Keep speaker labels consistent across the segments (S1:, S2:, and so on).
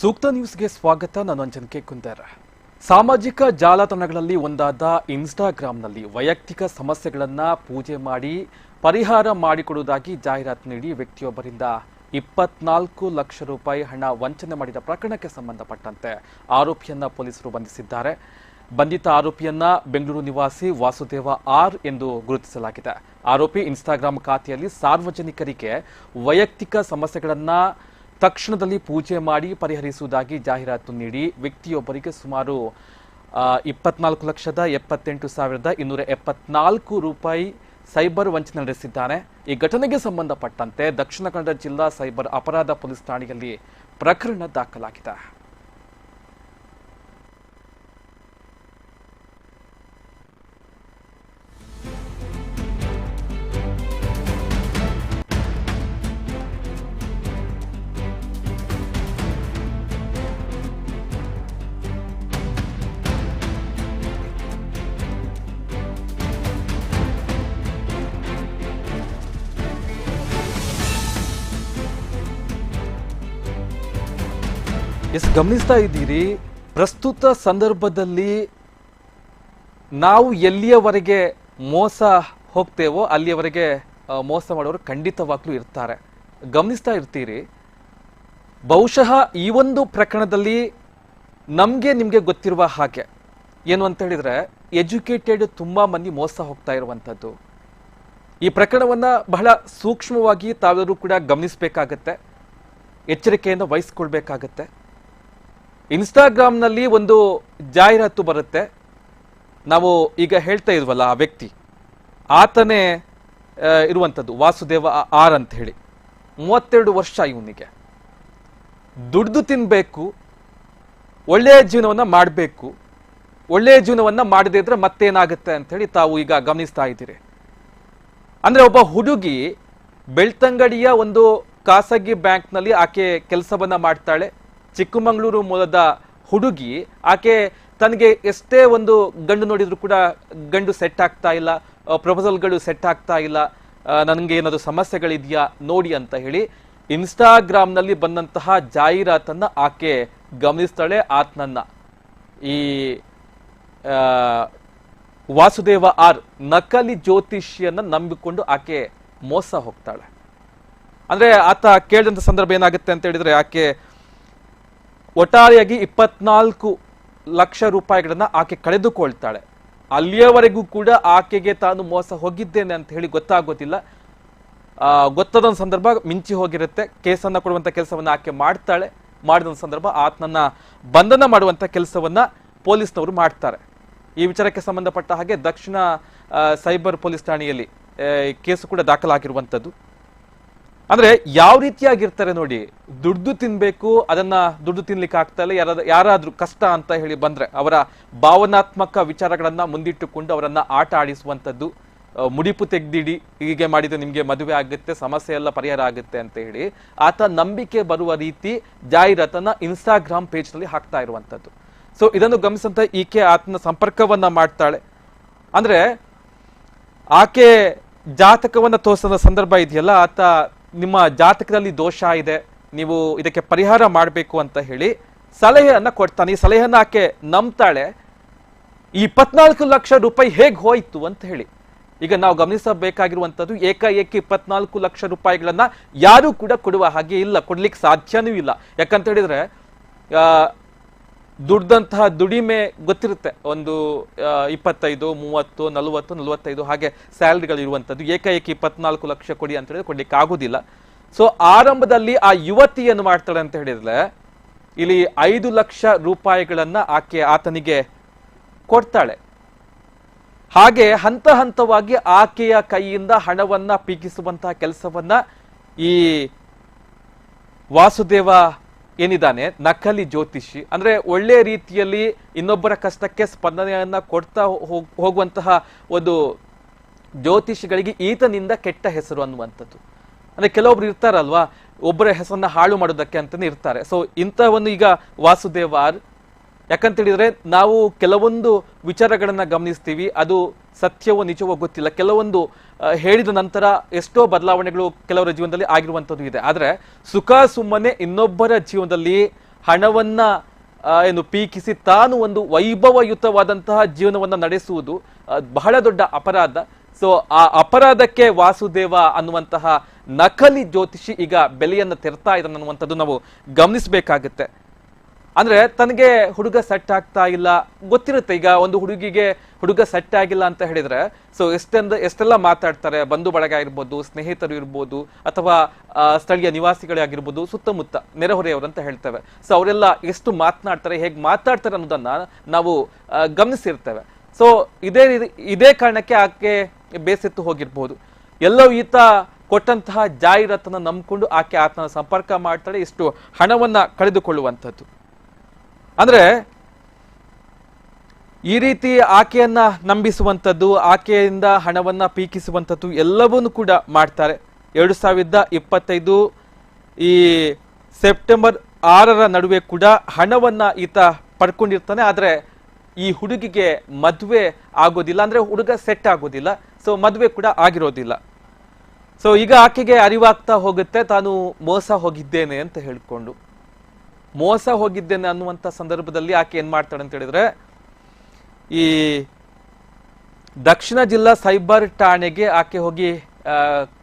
S1: ಸೂಕ್ತ ನ್ಯೂಸ್ಗೆ ಸ್ವಾಗತ. ನಾನು ಅಂಜನ್ ಕೆ ಕುಂದರ್. ಸಾಮಾಜಿಕ ಜಾಲತಾಣಗಳಲ್ಲಿ ಒಂದಾದ ಇನ್ಸ್ಟಾಗ್ರಾಂನಲ್ಲಿ ವೈಯಕ್ತಿಕ ಸಮಸ್ಯೆಗಳನ್ನು ಪೂಜೆ ಮಾಡಿ ಪರಿಹಾರ ಮಾಡಿಕೊಡುವುದಾಗಿ ಜಾಹೀರಾತು ನೀಡಿ ವ್ಯಕ್ತಿಯೊಬ್ಬರಿಂದ ಇಪ್ಪತ್ನಾಲ್ಕು ಲಕ್ಷ ರೂಪಾಯಿ ಹಣ ವಂಚನೆ ಮಾಡಿದ ಪ್ರಕರಣಕ್ಕೆ ಸಂಬಂಧಪಟ್ಟಂತೆ ಆರೋಪಿಯನ್ನ ಪೊಲೀಸರು ಬಂಧಿಸಿದ್ದಾರೆ. ಬಂಧಿತ ಆರೋಪಿಯನ್ನ ಬೆಂಗಳೂರು ನಿವಾಸಿ ವಾಸುದೇವ ಆರ್ ಎಂದು ಗುರುತಿಸಲಾಗಿದೆ. ಆರೋಪಿ ಇನ್ಸ್ಟಾಗ್ರಾಂ ಖಾತೆಯಲ್ಲಿ ಸಾರ್ವಜನಿಕರಿಗೆ ವೈಯಕ್ತಿಕ ಸಮಸ್ಯೆಗಳನ್ನ ತಕ್ಷಣದಲ್ಲಿ ಪೂಜೆ ಮಾಡಿ ಪರಿಹರಿಸುವುದಾಗಿ ಜಾಹೀರಾತು ನೀಡಿ ವ್ಯಕ್ತಿಯೊಬ್ಬರಿಗೆ ಸುಮಾರು ಇಪ್ಪತ್ನಾಲ್ಕು ಲಕ್ಷದ ಎಪ್ಪತ್ತೆಂಟು ಸಾವಿರದ ಇನ್ನೂರ ಎಪ್ಪತ್ನಾಲ್ಕು ರೂಪಾಯಿ ಸೈಬರ್ ವಂಚನೆ ನಡೆಸಿದ್ದಾನೆ. ಈ ಘಟನೆಗೆ ಸಂಬಂಧಪಟ್ಟಂತೆ ದಕ್ಷಿಣ ಕನ್ನಡ ಜಿಲ್ಲಾ ಸೈಬರ್ ಅಪರಾಧ ಪೊಲೀಸ್ ಠಾಣೆಯಲ್ಲಿ ಪ್ರಕರಣ ದಾಖಲಾಗಿದೆ. ಗಮನಿಸ್ತಾ ಇದ್ದೀರಿ, ಪ್ರಸ್ತುತ ಸಂದರ್ಭದಲ್ಲಿ ನಾವು ಎಲ್ಲಿಯವರೆಗೆ ಮೋಸ ಹೋಗ್ತೇವೋ, ಅಲ್ಲಿಯವರೆಗೆ ಮೋಸ ಮಾಡೋರು ಖಂಡಿತವಾಗ್ಲೂ ಇರ್ತಾರೆ. ಗಮನಿಸ್ತಾ ಇರ್ತೀರಿ. ಬಹುಶಃ ಈ ಒಂದು ಪ್ರಕರಣದಲ್ಲಿ ನಮಗೆ ನಿಮಗೆ ಗೊತ್ತಿರುವ ಹಾಗೆ. ಏನು ಅಂತ ಹೇಳಿದರೆ, ಎಜುಕೇಟೆಡ್ ತುಂಬ ಮಂದಿ ಮೋಸ ಹೋಗ್ತಾ ಇರುವಂಥದ್ದು. ಈ ಪ್ರಕರಣವನ್ನು ಬಹಳ ಸೂಕ್ಷ್ಮವಾಗಿ ತಾವೆಲ್ಲರೂ ಕೂಡ ಗಮನಿಸಬೇಕಾಗತ್ತೆ. ಎಚ್ಚರಿಕೆಯಿಂದ ವಹಿಸ್ಕೊಳ್ಬೇಕಾಗತ್ತೆ. ಇನ್ಸ್ಟಾಗ್ರಾಮ್ನಲ್ಲಿ ಒಂದು ಜಾಹೀರಾತು ಬರುತ್ತೆ. ನಾವು ಈಗ ಹೇಳ್ತಾ ಇದ್ವಲ್ಲ ಆ ವ್ಯಕ್ತಿ. ಆತನೇ ಇರುವಂಥದ್ದು, ವಾಸುದೇವ ಆರ್ ಅಂತ ಹೇಳಿ ಮೂವತ್ತೆರಡು ವರ್ಷ ಇವನಿಗೆ. ದುಡ್ದು ತಿನ್ನಬೇಕು ಒಳ್ಳೆಯ ಜೀವನವನ್ನು ಮಾಡಬೇಕು, ಒಳ್ಳೆಯ ಜೀವನವನ್ನು ಮಾಡದೇ ಇದ್ರೆ ಮತ್ತೇನಾಗುತ್ತೆ ಅಂತ ಹೇಳಿ ತಾವು ಈಗ ಗಮನಿಸ್ತಾ ಇದ್ದೀರಿ. ಅಂದರೆ ಒಬ್ಬ ಹುಡುಗಿ ಬೆಳ್ತಂಗಡಿಯ ಒಂದು ಖಾಸಗಿ ಬ್ಯಾಂಕ್ನಲ್ಲಿ ಆಕೆ ಕೆಲಸವನ್ನು ಮಾಡ್ತಾಳೆ. ಚಿಕ್ಕಮಗಳೂರು ಮೂಲದ ಹುಡುಗಿ. ಆಕೆ ತನಗೆ ಎಷ್ಟೇ ಒಂದು ಗಂಡು ನೋಡಿದ್ರು ಕೂಡ ಗಂಡು ಸೆಟ್ ಆಗ್ತಾ ಇಲ್ಲ ಪ್ರಪೋಸಲ್ಗಳು ಸೆಟ್ ಆಗ್ತಾ ಇಲ್ಲ ನನಗೆ ಏನಾದರೂ ಸಮಸ್ಯೆಗಳಿದೆಯಾ ನೋಡಿ ಅಂತ ಹೇಳಿ ಇನ್ಸ್ಟಾಗ್ರಾಮ್ನಲ್ಲಿ ಬಂದಂತಹ ಜಾಹೀರಾತನ್ನು ಆಕೆ ಗಮನಿಸ್ತಾಳೆ ಆತ್ನನ್ನ ಈ ವಾಸುದೇವ ಆರ್ ನಕಲಿ ಜ್ಯೋತಿಷಿಯನ್ನು ನಂಬಿಕೊಂಡು ಆಕೆ ಮೋಸ ಹೋಗ್ತಾಳೆ. ಅಂದರೆ ಆತ ಕೇಳಿದಂಥ ಸಂದರ್ಭ ಏನಾಗುತ್ತೆ ಅಂತ ಹೇಳಿದರೆ ಆಕೆ ಒಟ್ಟಾರೆಯಾಗಿ ಇಪ್ಪತ್ನಾಲ್ಕು ಲಕ್ಷ ರೂಪಾಯಿಗಳನ್ನ ಆಕೆ ಕಳೆದುಕೊಳ್ತಾಳೆ. ಅಲ್ಲಿಯವರೆಗೂ ಕೂಡ ಆಕೆಗೆ ತಾನು ಮೋಸ ಹೋಗಿದ್ದೇನೆ ಅಂತ ಹೇಳಿ ಗೊತ್ತಾಗೋದಿಲ್ಲ. ಗೊತ್ತಾದ ಸಂದರ್ಭ ಮಿಂಚಿ ಹೋಗಿರುತ್ತೆ. ಕೇಸನ್ನ ಕೊಡುವಂತ ಕೆಲಸವನ್ನ ಆಕೆ ಮಾಡ್ತಾಳೆ. ಮಾಡಿದ ಸಂದರ್ಭ ಆತನನ್ನ ಬಂಧನ ಮಾಡುವಂತ ಕೆಲಸವನ್ನ ಪೊಲೀಸ್ನವರು ಮಾಡ್ತಾರೆ. ಈ ವಿಚಾರಕ್ಕೆ ಸಂಬಂಧಪಟ್ಟ ಹಾಗೆ ದಕ್ಷಿಣ ಸೈಬರ್ ಪೊಲೀಸ್ ಠಾಣೆಯಲ್ಲಿ ಕೇಸು ಕೂಡ ದಾಖಲಾಗಿರುವಂತದ್ದು. ಅಂದ್ರೆ ಯಾವ ರೀತಿಯಾಗಿರ್ತಾರೆ ನೋಡಿ, ದುಡ್ಡು ತಿನ್ಬೇಕು, ಅದನ್ನ ದುಡ್ಡು ತಿನ್ಲಿಕ್ಕೆ ಆಗ್ತಾ ಇಲ್ಲ ಯಾರಾದ್ರೂ ಯಾರಾದ್ರೂ ಕಷ್ಟ ಅಂತ ಹೇಳಿ ಬಂದ್ರೆ ಅವರ ಭಾವನಾತ್ಮಕ ವಿಚಾರಗಳನ್ನ ಮುಂದಿಟ್ಟುಕೊಂಡು ಅವರನ್ನ ಆಟ ಆಡಿಸುವಂತದ್ದು ಮುಡಿಪು ತೆಗ್ದಿಡಿ, ಹೀಗೆ ಮಾಡಿದ್ರೆ ನಿಮ್ಗೆ ಮದುವೆ ಆಗುತ್ತೆ, ಸಮಸ್ಯೆ ಎಲ್ಲ ಪರಿಹಾರ ಆಗುತ್ತೆ ಅಂತ ಹೇಳಿ ಆತ ನಂಬಿಕೆ ಬರುವ ರೀತಿ ಜಾಹೀರಾತನ್ನ ಇನ್ಸ್ಟಾಗ್ರಾಮ್ ಪೇಜ್ನಲ್ಲಿ ಹಾಕ್ತಾ ಇರುವಂತದ್ದು ಸೊ ಇದನ್ನು ಗಮನಿಸಂತ ಈಕೆ ಆತನ ಸಂಪರ್ಕವನ್ನ ಮಾಡ್ತಾಳೆ. ಅಂದ್ರೆ ಆಕೆ ಜಾತಕವನ್ನ ತೋರಿಸಿದ ಸಂದರ್ಭ ಇದೆಯಲ್ಲ, ಆತ ನಿಮ್ಮ ಜಾತಕದಲ್ಲಿ ದೋಷ ಇದೆ, ನೀವು ಇದಕ್ಕೆ ಪರಿಹಾರ ಮಾಡಬೇಕು ಅಂತ ಹೇಳಿ ಸಲಹೆಯನ್ನು ಕೊಡ್ತಾನೆ. ಈ ಸಲಹೆಯನ್ನ ಆಕೆ ನಂಬ್ತಾಳೆ. ಈ ಇಪ್ಪತ್ನಾಲ್ಕು ಲಕ್ಷ ರೂಪಾಯಿ ಹೇಗೆ ಹೋಯ್ತು ಅಂತ ಹೇಳಿ. ಈಗ ನಾವು ಗಮನಿಸಬೇಕಾಗಿರುವಂಥದ್ದು ಏಕಾಏಕಿ ಇಪ್ಪತ್ನಾಲ್ಕು ಲಕ್ಷ ರೂಪಾಯಿಗಳನ್ನ ಯಾರು ಕೂಡ ಕೊಡುವ ಹಾಗೆ ಇಲ್ಲ, ಕೊಡ್ಲಿಕ್ಕೆ ಸಾಧ್ಯನೂ ಇಲ್ಲ. ಯಾಕಂತ ಹೇಳಿದ್ರೆ ದುಡ್ದಂತಹ ದುಡಿಮೆ ಗೊತ್ತಿರುತ್ತೆ. ಒಂದು ಇಪ್ಪತ್ತೈದು, ಮೂವತ್ತು, ನಲವತ್ತು, ನಲವತ್ತೈದು ಹಾಗೆ ಸ್ಯಾಲರಿಗಳು ಇರುವಂಥದ್ದು. ಏಕಾಏಕಿ ಇಪ್ಪತ್ನಾಲ್ಕು ಲಕ್ಷ ಕೊಡಿ ಅಂತ ಹೇಳಿದ್ರೆ ಕೊಡ್ಲಿಕ್ಕೆ ಆಗೋದಿಲ್ಲ. ಸೊ ಆರಂಭದಲ್ಲಿ ಆ ಯುವತಿ ಏನು ಮಾಡ್ತಾಳೆ ಅಂತ ಹೇಳಿದ್ರೆ, ಇಲ್ಲಿ ಐದು ಲಕ್ಷ ರೂಪಾಯಿಗಳನ್ನ ಆಕೆ, ಆತನಿಗೆ ಕೊಡ್ತಾಳೆ. ಹಾಗೆ ಹಂತ ಹಂತವಾಗಿ ಆಕೆಯ ಕೈಯಿಂದ ಹಣವನ್ನ ಪೀಕಿಸುವಂತಹ ಕೆಲಸವನ್ನ ಈ ವಾಸುದೇವ ಏನಿದ್ದಾನೆ? ನಕಲಿ ಜ್ಯೋತಿಷಿ. ಅಂದ್ರೆ ಒಳ್ಳೆ ರೀತಿಯಲ್ಲಿ ಇನ್ನೊಬ್ಬರ ಕಷ್ಟಕ್ಕೆ ಸ್ಪಂದನೆಯನ್ನ ಕೊಡ್ತಾ ಹೋಗ್- ಹೋಗುವಂತಹ ಒಂದು ಜ್ಯೋತಿಷಿಗಳಿಗೆ ಈತನಿಂದ ಕೆಟ್ಟ ಹೆಸರು ಅನ್ನುವಂಥದ್ದು. ಅಂದ್ರೆ ಕೆಲವೊಬ್ರು ಇರ್ತಾರಲ್ವಾ? ಒಬ್ಬರ ಹೆಸರನ್ನ ಹಾಳು ಮಾಡೋದಕ್ಕೆ ಅಂತಾನೆ ಇರ್ತಾರೆ. ಸೊ ಇಂಥವನ್ನು ಈಗ ವಾಸುದೇವ್ ಆರ್ ಯಾಕಂತ ಹೇಳಿದ್ರೆ ನಾವು ಕೆಲವೊಂದು ವಿಚಾರಗಳನ್ನು ಗಮನಿಸ್ತೀವಿ, ಅದು ಸತ್ಯವೋ ನಿಜವೋ ಗೊತ್ತಿಲ್ಲ. ಕೆಲವೊಂದು ಹೇಳಿದ ನಂತರ ಎಷ್ಟೋ ಬದಲಾವಣೆಗಳು ಕೆಲವರ ಜೀವನದಲ್ಲಿ ಆಗಿರುವಂಥದ್ದು ಇದೆ. ಆದರೆ ಸುಖ ಸುಮ್ಮನೆ ಇನ್ನೊಬ್ಬರ ಜೀವನದಲ್ಲಿ ಹಣವನ್ನ ಏನು ಪೀಕಿಸಿ ತಾನು ಒಂದು ವೈಭವಯುತವಾದಂತಹ ಜೀವನವನ್ನ ನಡೆಸುವುದು ಬಹಳ ದೊಡ್ಡ ಅಪರಾಧ. ಸೊ ಆ ಅಪರಾಧಕ್ಕೆ ವಾಸುದೇವ ಅನ್ನುವಂತಹ ನಕಲಿ ಜ್ಯೋತಿಷಿ ಈಗ ಬೆಲೆಯನ್ನ ತೆರ್ತಾ ಇದ್ದಾನೆ ಅನ್ನುವಂಥದ್ದು ನಾವು ಗಮನಿಸಬೇಕಾಗುತ್ತೆ. ಅಂದ್ರೆ ತನಗೆ ಹುಡುಗ ಸೆಟ್ ಆಗ್ತಾ ಇಲ್ಲ. ಗೊತ್ತಿರುತ್ತೆ ಈಗ ಒಂದು ಹುಡುಗಿಗೆ ಹುಡುಗ ಸೆಟ್ ಆಗಿಲ್ಲ ಅಂತ ಹೇಳಿದ್ರೆ ಸೊ ಎಷ್ಟೆಂದ, ಎಷ್ಟೆಲ್ಲ ಮಾತಾಡ್ತಾರೆ, ಬಂಧು ಬಳಗ ಇರ್ಬೋದು ಸ್ನೇಹಿತರು ಇರ್ಬೋದು, ಅಥವಾ ಸ್ಥಳೀಯ ನಿವಾಸಿಗಳೇ ಆಗಿರ್ಬೋದು, ಸುತ್ತಮುತ್ತ ನೆರೆಹೊರೆಯವರು ಅಂತ ಹೇಳ್ತೇವೆ. ಸೊ ಅವರೆಲ್ಲ ಎಷ್ಟು ಮಾತನಾಡ್ತಾರೆ, ಹೇಗೆ ಮಾತಾಡ್ತಾರೆ ಅನ್ನೋದನ್ನ ನಾವು ಗಮನಿಸಿರ್ತೇವೆ. ಸೊ ಇದೇ ಇದೇ ಕಾರಣಕ್ಕೆ ಆಕೆ ಬೇಸೆತ್ತು ಹೋಗಿರ್ಬೋದು. ಎಲ್ಲೋ ಈತ ಕೊಟ್ಟಂತಹ ಜಾಹೀರಾತನ್ನು ನಂಬಿಕೊಂಡು ಆಕೆ ಆತನ ಸಂಪರ್ಕ ಮಾಡ್ತಾಳೆ, ಇಷ್ಟು ಹಣವನ್ನ ಕಳೆದುಕೊಳ್ಳುವಂಥದ್ದು ಅಂದ್ರೆ ಈ ರೀತಿ ಆಕೆಯನ್ನ ನಂಬಿಸುವಂಥದ್ದು, ಆಕೆಯಿಂದ ಹಣವನ್ನ ಪೀಕಿಸುವಂಥದ್ದು ಎಲ್ಲವನ್ನೂ ಕೂಡ ಮಾಡ್ತಾರೆ. ಎರಡು ಸಾವಿರದ ಇಪ್ಪತ್ತೈದು ಈ ಸೆಪ್ಟೆಂಬರ್ ಆರರ ನಡುವೆ ಕೂಡ ಹಣವನ್ನ ಈತ ಪಡ್ಕೊಂಡಿರ್ತಾನೆ. ಆದ್ರೆ ಈ ಹುಡುಗಿಗೆ ಮದುವೆ ಆಗೋದಿಲ್ಲ. ಅಂದ್ರೆ ಹುಡುಗ ಸೆಟ್ ಆಗೋದಿಲ್ಲ. ಸೊ ಮದುವೆ ಕೂಡ ಆಗಿರೋದಿಲ್ಲ. ಸೊ ಈಗ ಆಕೆಗೆ ಅರಿವಾಗ್ತಾ ಹೋಗುತ್ತೆ. ತಾನು ಮೋಸ ಹೋಗಿದ್ದೇನೆ ಅಂತ ಹೇಳ್ಕೊಂಡು. ಮೋಸ ಹೋಗಿದ್ದೇನೆ ಅನ್ನುವಂಥ ಸಂದರ್ಭದಲ್ಲಿ ಆಕೆ ಏನು ಮಾಡ್ತಾಳೆ ಅಂತ ಹೇಳಿದ್ರೆ, ಈ ದಕ್ಷಿಣ ಜಿಲ್ಲಾ ಸೈಬರ್ ಠಾಣೆಗೆ ಆಕೆ ಹೋಗಿ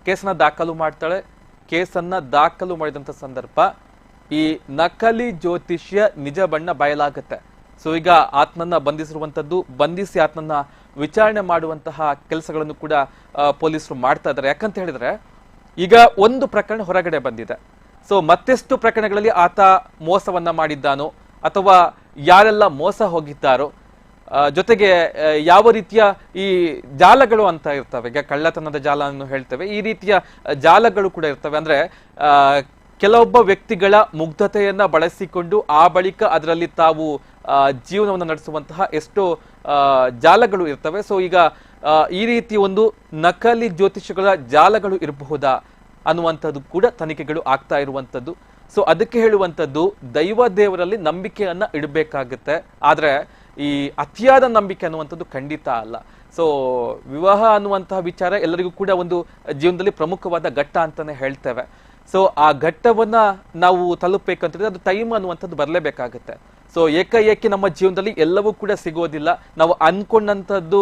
S1: ಕೇಸನ್ನ ದಾಖಲು ಮಾಡ್ತಾಳೆ. ಕೇಸನ್ನ ದಾಖಲು ಮಾಡಿದಂಥ ಸಂದರ್ಭ ಈ ನಕಲಿ ಜ್ಯೋತಿಷ್ಯ ನಿಜ ಬಣ್ಣ ಬಯಲಾಗುತ್ತೆ. ಸೊ ಈಗ ಆತ್ಮನ್ನ ಬಂಧಿಸಿರುವಂಥದ್ದು, ಬಂಧಿಸಿ ಆತ್ಮನ್ನ ವಿಚಾರಣೆ ಮಾಡುವಂತಹ ಕೆಲಸಗಳನ್ನು ಕೂಡ ಪೊಲೀಸರು ಮಾಡ್ತಾ ಇದ್ದಾರೆ. ಯಾಕಂತ ಹೇಳಿದ್ರೆ, ಈಗ ಒಂದು ಪ್ರಕರಣ ಹೊರಗಡೆ ಬಂದಿದೆ. ಸೊ ಮತ್ತೆಷ್ಟು ಪ್ರಕರಣಗಳಲ್ಲಿ ಆತ ಮೋಸವನ್ನ ಮಾಡಿದ್ದಾನೋ ಅಥವಾ ಯಾರೆಲ್ಲ ಮೋಸ ಹೋಗಿದ್ದಾರೋ ಜೊತೆಗೆ ಯಾವ ರೀತಿಯ ಈ ಜಾಲಗಳು ಅಂತ ಇರ್ತವೆ, ಈಗ ಕಳ್ಳತನದ ಜಾಲ ಅನ್ನು ಹೇಳ್ತೇವೆ, ಈ ರೀತಿಯ ಜಾಲಗಳು ಕೂಡ ಇರ್ತವೆ. ಅಂದ್ರೆ ಕೆಲವೊಬ್ಬ ವ್ಯಕ್ತಿಗಳ ಮುಗ್ಧತೆಯನ್ನ ಬಳಸಿಕೊಂಡು ಆ ಬಳಿಕ ಅದರಲ್ಲಿ ತಾವು ಜೀವನವನ್ನು ನಡೆಸುವಂತಹ ಎಷ್ಟೋ ಜಾಲಗಳು ಇರ್ತವೆ. ಸೊ ಈಗ ಈ ರೀತಿ ಒಂದು ನಕಲಿ ಜ್ಯೋತಿಷಗಳ ಜಾಲಗಳು ಇರಬಹುದಾ? ಅನ್ನುವಂಥದ್ದು ಕೂಡ ತನಿಖೆಗಳು ಆಗ್ತಾ ಇರುವಂಥದ್ದು. ಸೊ ಅದಕ್ಕೆ ಹೇಳುವಂಥದ್ದು, ದೈವ ದೇವರಲ್ಲಿ ನಂಬಿಕೆಯನ್ನು ಇಡಬೇಕಾಗುತ್ತೆ. ಆದರೆ, ಈ ಅತಿಯಾದ ನಂಬಿಕೆ ಅನ್ನುವಂಥದ್ದು ಖಂಡಿತ ಅಲ್ಲ. ಸೊ ವಿವಾಹ ಅನ್ನುವಂತಹ ವಿಚಾರ ಎಲ್ಲರಿಗೂ ಕೂಡ ಒಂದು ಜೀವನದಲ್ಲಿ ಪ್ರಮುಖವಾದ ಘಟ್ಟ ಅಂತಲೇ ಹೇಳ್ತೇವೆ. ಸೊ ಆ ಘಟ್ಟವನ್ನು ನಾವು ತಲುಪಬೇಕಂತಂದ್ರೆ ಅದು ಟೈಮ್ ಅನ್ನುವಂಥದ್ದು ಬರಲೇಬೇಕಾಗುತ್ತೆ. ಸೊ ಏಕಾಏಕಿ ನಮ್ಮ ಜೀವನದಲ್ಲಿ ಎಲ್ಲವೂ ಕೂಡ ಸಿಗೋದಿಲ್ಲ. ನಾವು ಅನ್ಕೊಂಡಂಥದ್ದು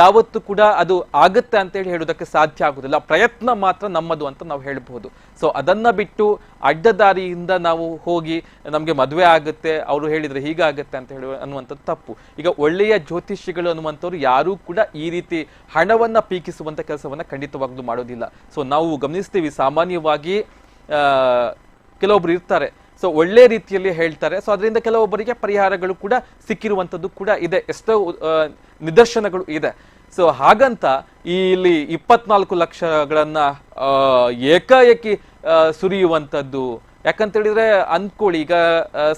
S1: ಯಾವತ್ತೂ ಕೂಡ ಅದು ಆಗುತ್ತೆ ಅಂತೇಳಿ ಹೇಳೋದಕ್ಕೆ ಸಾಧ್ಯ ಆಗೋದಿಲ್ಲ ಪ್ರಯತ್ನ ಮಾತ್ರ ನಮ್ಮದು ಅಂತ ನಾವು ಹೇಳಬಹುದು. ಸೊ ಅದನ್ನ ಬಿಟ್ಟು ಅಡ್ಡದಾರಿಯಿಂದ ನಾವು ಹೋಗಿ ನಮಗೆ ಮದುವೆ ಆಗುತ್ತೆ, ಅವರು ಹೇಳಿದ್ರೆ ಹೀಗಾಗುತ್ತೆ ಅಂತ ಹೇಳುವ ಅನ್ನುವಂಥದ್ದು ತಪ್ಪು. ಈಗ ಒಳ್ಳೆಯ ಜ್ಯೋತಿಷಿಗಳು ಅನ್ನುವಂಥವ್ರು ಯಾರೂ ಕೂಡ ಈ ರೀತಿ ಹಣವನ್ನು ಪೀಕಿಸುವಂತ ಕೆಲಸವನ್ನು ಖಂಡಿತವಾಗ್ಲೂ ಮಾಡೋದಿಲ್ಲ. ಸೊ ನಾವು ಗಮನಿಸ್ತೀವಿ, ಸಾಮಾನ್ಯವಾಗಿ ಕೆಲವೊಬ್ರು ಇರ್ತಾರೆ. ಸೊ ಒಳ್ಳೆ ರೀತಿಯಲ್ಲಿ ಹೇಳ್ತಾರೆ. ಸೊ ಅದರಿಂದ ಕೆಲವೊಬ್ಬರಿಗೆ ಪರಿಹಾರಗಳು ಕೂಡ ಸಿಕ್ಕಿರುವಂಥದ್ದು ಕೂಡ ಇದೆ. ಎಷ್ಟೋ ನಿದರ್ಶನಗಳು ಇದೆ. ಸೊ ಹಾಗಂತ ಇಲ್ಲಿ ಇಪ್ಪತ್ನಾಲ್ಕು ಲಕ್ಷಗಳನ್ನ ಏಕಾಏಕಿ ಸುರಿಯುವಂಥದ್ದು. ಯಾಕಂತ ಹೇಳಿದ್ರೆ ಅಂದ್ಕೊಳ್ಳಿ, ಈಗ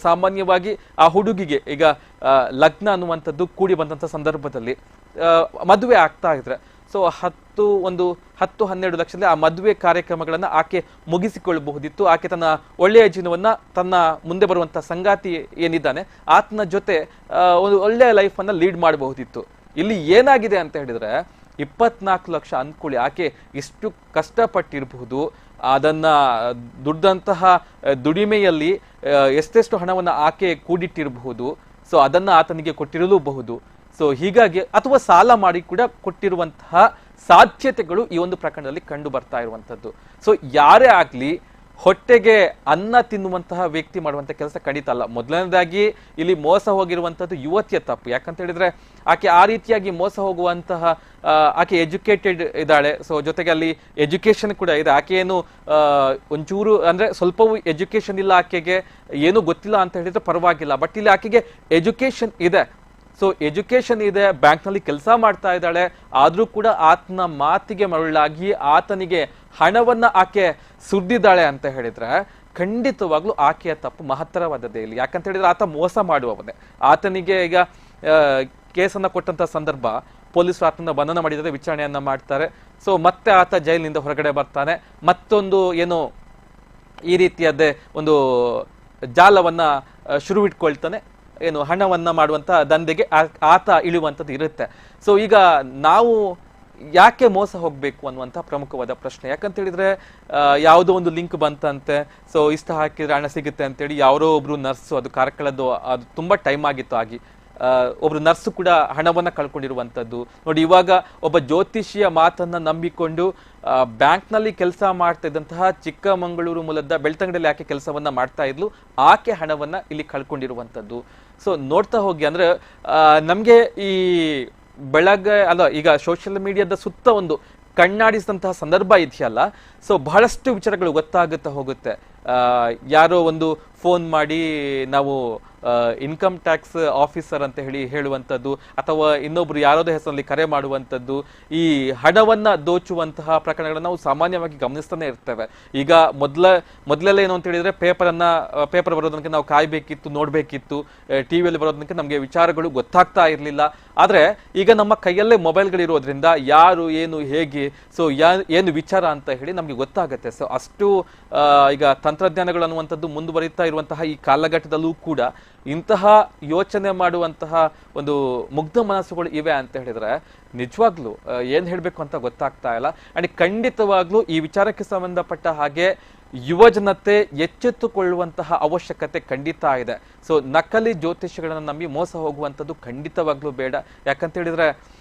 S1: ಸಾಮಾನ್ಯವಾಗಿ ಆ ಹುಡುಗಿಗೆ, ಈಗ ಲಗ್ನ ಅನ್ನುವಂಥದ್ದು ಕೂಡಿ ಬಂದಂಥ ಸಂದರ್ಭದಲ್ಲಿ ಮದುವೆ ಆಗ್ತಾ ಇದ್ರೆ ಸೊ ಹತ್ತು ಒಂದು ಹತ್ತು ಹನ್ನೆರಡು ಲಕ್ಷದಲ್ಲಿ ಆ ಮದುವೆ ಕಾರ್ಯಕ್ರಮಗಳನ್ನು ಆಕೆ ಮುಗಿಸಿಕೊಳ್ಳಬಹುದಿತ್ತು. ಆಕೆ ತನ್ನ ಒಳ್ಳೆಯ ಜೀವನವನ್ನ ತನ್ನ ಮುಂದೆ ಬರುವಂಥ ಸಂಗಾತಿ ಏನಿದ್ದಾನೆ, ಆತನ ಜೊತೆ ಒಂದು ಒಳ್ಳೆಯ ಲೈಫ್ ಅನ್ನ ಲೀಡ್ ಮಾಡಬಹುದಿತ್ತು. ಇಲ್ಲಿ ಏನಾಗಿದೆ ಅಂತ ಹೇಳಿದ್ರೆ, ಇಪ್ಪತ್ನಾಲ್ಕು ಲಕ್ಷ ಅಂದ್ಕೊಳ್ಳಿ ಆಕೆ ಎಷ್ಟು ಕಷ್ಟಪಟ್ಟಿರಬಹುದು. ಅದನ್ನ ದುಡ್ದಂತಹ ದುಡಿಮೆಯಲ್ಲಿ ಎಷ್ಟೆಷ್ಟು ಹಣವನ್ನು ಆಕೆ ಕೂಡಿಟ್ಟಿರಬಹುದು. ಸೊ ಅದನ್ನ ಆತನಿಗೆ ಕೊಟ್ಟಿರಲೂಬಹುದು. ಸೊ ಹೀಗಾಗಿ ಅಥವಾ ಸಾಲ ಮಾಡಿ ಕೂಡ ಕೊಟ್ಟಿರುವಂತಹ ಸಾಧ್ಯತೆಗಳು ಈ ಒಂದು ಪ್ರಕರಣದಲ್ಲಿ ಕಂಡು ಬರ್ತಾ ಇರುವಂತದ್ದು ಸೊ ಯಾರೇ ಆಗ್ಲಿ ಹೊಟ್ಟೆಗೆ ಅನ್ನ ತಿನ್ನುವಂತಹ ವ್ಯಕ್ತಿ ಮಾಡುವಂತ ಕೆಲಸ ಖಂಡಿತ ಅಲ್ಲ. ಮೊದಲನೇದಾಗಿ ಇಲ್ಲಿ ಮೋಸ ಹೋಗಿರುವಂತದ್ದು ಯುವತಿಯ ತಪ್ಪು. ಯಾಕಂತ ಹೇಳಿದ್ರೆ ಆಕೆ ಆ ರೀತಿಯಾಗಿ ಮೋಸ ಹೋಗುವಂತಹ ಆಕೆ ಎಜುಕೇಟೆಡ್ ಇದ್ದಾಳೆ. ಸೊ ಜೊತೆಗೆ ಅಲ್ಲಿ ಎಜುಕೇಶನ್ ಕೂಡ ಇದೆ. ಆಕೆ ಏನು ಒಂಚೂರು ಅಂದ್ರೆ ಸ್ವಲ್ಪವೂ ಎಜುಕೇಶನ್ ಇಲ್ಲ ಆಕೆಗೆ. ಏನು ಗೊತ್ತಿಲ್ಲ ಅಂತ ಹೇಳಿದ್ರೆ ಪರವಾಗಿಲ್ಲ. ಬಟ್ ಇಲ್ಲಿ ಆಕೆಗೆ ಎಜುಕೇಶನ್ ಇದೆ. ಸೊ ಎಜುಕೇಶನ್ ಇದೆ, ಬ್ಯಾಂಕ್ನಲ್ಲಿ ಕೆಲಸ ಮಾಡ್ತಾ ಇದ್ದಾಳೆ. ಆದರೂ ಕೂಡ ಆತನ ಮಾತಿಗೆ ಮರಳಾಗಿ ಆತನಿಗೆ ಹಣವನ್ನ ಆಕೆ ಸುರಿದಿದ್ದಾಳೆ ಅಂತ ಹೇಳಿದ್ರೆ ಖಂಡಿತವಾಗ್ಲೂ ಆಕೆಯ ತಪ್ಪು ಮಹತ್ತರವಾದದ್ದೇ ಇಲ್ಲಿ. ಯಾಕಂತ ಹೇಳಿದ್ರೆ ಆತ ಮೋಸ ಮಾಡುವವನೇ. ಆತನಿಗೆ ಈಗ ಕೇಸನ್ನು ಕೊಟ್ಟಂತ ಸಂದರ್ಭ ಪೊಲೀಸರು ಆತನ ಬಂಧನ ಮಾಡಿದರೆ ವಿಚಾರಣೆಯನ್ನ ಮಾಡ್ತಾರೆ. ಸೊ ಮತ್ತೆ ಆತ ಜೈಲಿನಿಂದ ಹೊರಗಡೆ ಬರ್ತಾನೆ. ಮತ್ತೊಂದು ಏನು ಈ ರೀತಿಯದ್ದೇ ಒಂದು ಜಾಲವನ್ನ ಶುರು ಶುರುವಿಟ್ಕೊಳ್ತಾನೆ. ಏನು ಹಣವನ್ನ ಮಾಡುವಂತಹ ದಂಧೆಗೆ ಆತ ಇಳಿಯುವಂಥದ್ದು ಇರುತ್ತೆ. ಸೊ ಈಗ ನಾವು ಯಾಕೆ ಮೋಸ ಹೋಗ್ಬೇಕು ಅನ್ನುವಂತ ಪ್ರಮುಖವಾದ ಪ್ರಶ್ನೆ. ಯಾಕಂತ ಹೇಳಿದ್ರೆ ಯಾವುದೋ ಒಂದು ಲಿಂಕ್ ಬಂತಂತೆ ಸೊ ಇಷ್ಟ ಹಾಕಿದ್ರೆ ಹಣ ಸಿಗುತ್ತೆ ಅಂತೇಳಿ ಯಾರೋ ಒಬ್ರು ನರ್ಸು, ಅದು ಕಾರ್ಕಳದ್ದು, ಅದು ತುಂಬಾ ಟೈಮ್ ಆಗಿತ್ತು ಆಗಿ. ಒಬ್ರು ನರ್ಸ್ ಕೂಡ ಹಣವನ್ನ ಕಳ್ಕೊಂಡಿರುವಂತದ್ದು ನೋಡಿ, ಇವಾಗ ಒಬ್ಬ ಜ್ಯೋತಿಷಿಯ ಮಾತನ್ನ ನಂಬಿಕೊಂಡು ಬ್ಯಾಂಕ್ನಲ್ಲಿ ಕೆಲಸ ಮಾಡ್ತಾ ಇದ್ದಂತಹ ಚಿಕ್ಕಮಗಳೂರು ಮೂಲದ ಬೆಳ್ತಂಗಡಿಯಲ್ಲಿ ಯಾಕೆ ಕೆಲಸವನ್ನ ಮಾಡ್ತಾ ಇದ್ಲು. ಆಕೆ ಹಣವನ್ನ ಇಲ್ಲಿ ಕಳ್ಕೊಂಡಿರುವಂತದ್ದು ಸೊ ನೋಡ್ತಾ ಹೋಗಿ ಅಂದ್ರೆ ನಮಗೆ ಈ ಬೆಳಗ್ಗೆ ಅಲ್ಲ, ಈಗ ಸೋಷಿಯಲ್ ಮೀಡಿಯಾದ ಸುತ್ತ ಒಂದು ಕಣ್ಣಾಡಿಸಿದಂತಹ ಸಂದರ್ಭ ಇದೆಯಲ್ಲ ಸೊ ಬಹಳಷ್ಟು ವಿಚಾರಗಳು ಗೊತ್ತಾಗುತ್ತಾ ಹೋಗುತ್ತೆ. ಯಾರೋ ಒಂದು ಫೋನ್ ಮಾಡಿ ನಾವು ಇನ್ಕಮ್ ಟ್ಯಾಕ್ಸ್ ಆಫೀಸರ್ ಅಂತ ಹೇಳಿ ಹೇಳುವಂಥದ್ದು, ಅಥವಾ ಇನ್ನೊಬ್ರು ಯಾರೋದೇ ಹೆಸರಲ್ಲಿ ಕರೆ ಮಾಡುವಂಥದ್ದು, ಈ ಹಣವನ್ನು ದೋಚುವಂತಹ ಪ್ರಕರಣಗಳನ್ನು ನಾವು ಸಾಮಾನ್ಯವಾಗಿ ಗಮನಿಸ್ತಾನೆ ಇರ್ತೇವೆ. ಈಗ ಮೊದಲ, ಮೊದಲೆಲ್ಲ ಏನು ಅಂತ ಹೇಳಿದ್ರೆ ಪೇಪರನ್ನು ಪೇಪರ್ ಬರೋದಕ್ಕೆ ನಾವು ಕಾಯ್ಬೇಕಿತ್ತು, ನೋಡ್ಬೇಕಿತ್ತು. ಟಿವಿಯಲ್ಲಿ ಬರೋದಕ್ಕೆ ನಮಗೆ ವಿಚಾರಗಳು ಗೊತ್ತಾಗ್ತಾ ಇರಲಿಲ್ಲ. ಆದರೆ ಈಗ ನಮ್ಮ ಕೈಯಲ್ಲೇ ಮೊಬೈಲ್ಗಳಿರೋದ್ರಿಂದ ಯಾರು, ಏನು, ಹೇಗೆ, ಸೊ ಯಾ, ಏನು ವಿಚಾರ ಅಂತ ಹೇಳಿ ನಮಗೆ ಗೊತ್ತಾಗುತ್ತೆ. ಸೊ ಅಷ್ಟು ಈಗ ತಂತ್ರಜ್ಞಾನಗಳು ಅನ್ನುವಂಥದ್ದು ಮುಂದುವರಿತಾ ಇರುವಂತಹ ಈ ಕಾಲಘಟ್ಟದಲ್ಲೂ ಕೂಡ ಇಂತಹ ಯೋಚನೆ ಮಾಡುವಂತಹ ಒಂದು ಮುಗ್ಧ ಮನಸ್ಸುಗಳು ಇವೆ ಅಂತ ಹೇಳಿದ್ರೆ, ನಿಜವಾಗ್ಲೂ ಏನು ಹೇಳಬೇಕು ಅಂತ ಗೊತ್ತಾಗ್ತಾ ಇಲ್ಲ. ಅಂಡ್ ಖಂಡಿತವಾಗ್ಲೂ ಈ ವಿಚಾರಕ್ಕೆ ಸಂಬಂಧಪಟ್ಟ ಹಾಗೆ ಯುವ ಜನತೆ ಎಚ್ಚೆತ್ತುಕೊಳ್ಳುವಂತಹ ಅವಶ್ಯಕತೆ ಖಂಡಿತ ಇದೆ. ಸೊ ನಕಲಿ ಜ್ಯೋತಿಷಗಳನ್ನು ನಂಬಿ ಮೋಸ ಹೋಗುವಂಥದ್ದು ಖಂಡಿತವಾಗ್ಲೂ ಬೇಡ. ಯಾಕಂತ ಹೇಳಿದ್ರೆ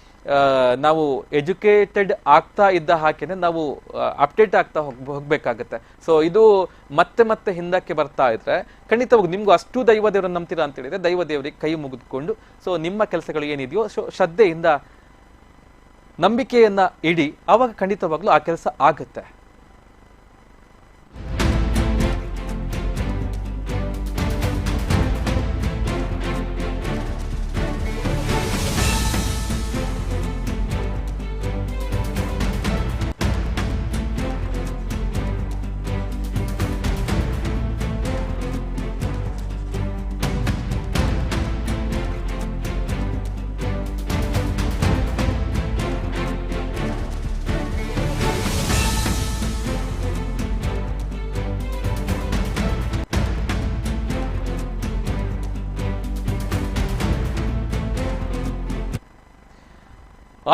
S1: ನಾವು ಎಜುಕೇಟೆಡ್ ಆಗ್ತಾ ಇದ್ದ ಹಾಗೇನೆ ನಾವು ಅಪ್ಡೇಟ್ ಆಗ್ತಾ ಹೋಗ್, ಹೋಗ್ಬೇಕಾಗತ್ತೆ. ಸೊ, ಇದು ಮತ್ತೆ ಮತ್ತೆ ಹಿಂದಕ್ಕೆ ಬರ್ತಾ ಇದ್ರೆ ಖಂಡಿತವಾಗಿ ನಿಮ್ಗೂ ಅಷ್ಟು ದೈವ ದೇವರನ್ನು ನಂಬ್ತೀರಾ ಅಂತ ಹೇಳಿದ್ರೆ ದೈವ ದೇವರಿಗೆ ಕೈ ಮುಗಿದುಕೊಂಡು, ಸೊ, ನಿಮ್ಮ ಕೆಲಸಗಳು ಏನಿದೆಯೋ ಸೊ ಶ್ರದ್ಧೆಯಿಂದ ನಂಬಿಕೆಯನ್ನ ಇಡಿ, ಅವಾಗ ಖಂಡಿತವಾಗ್ಲೂ ಆ ಕೆಲಸ ಆಗುತ್ತೆ.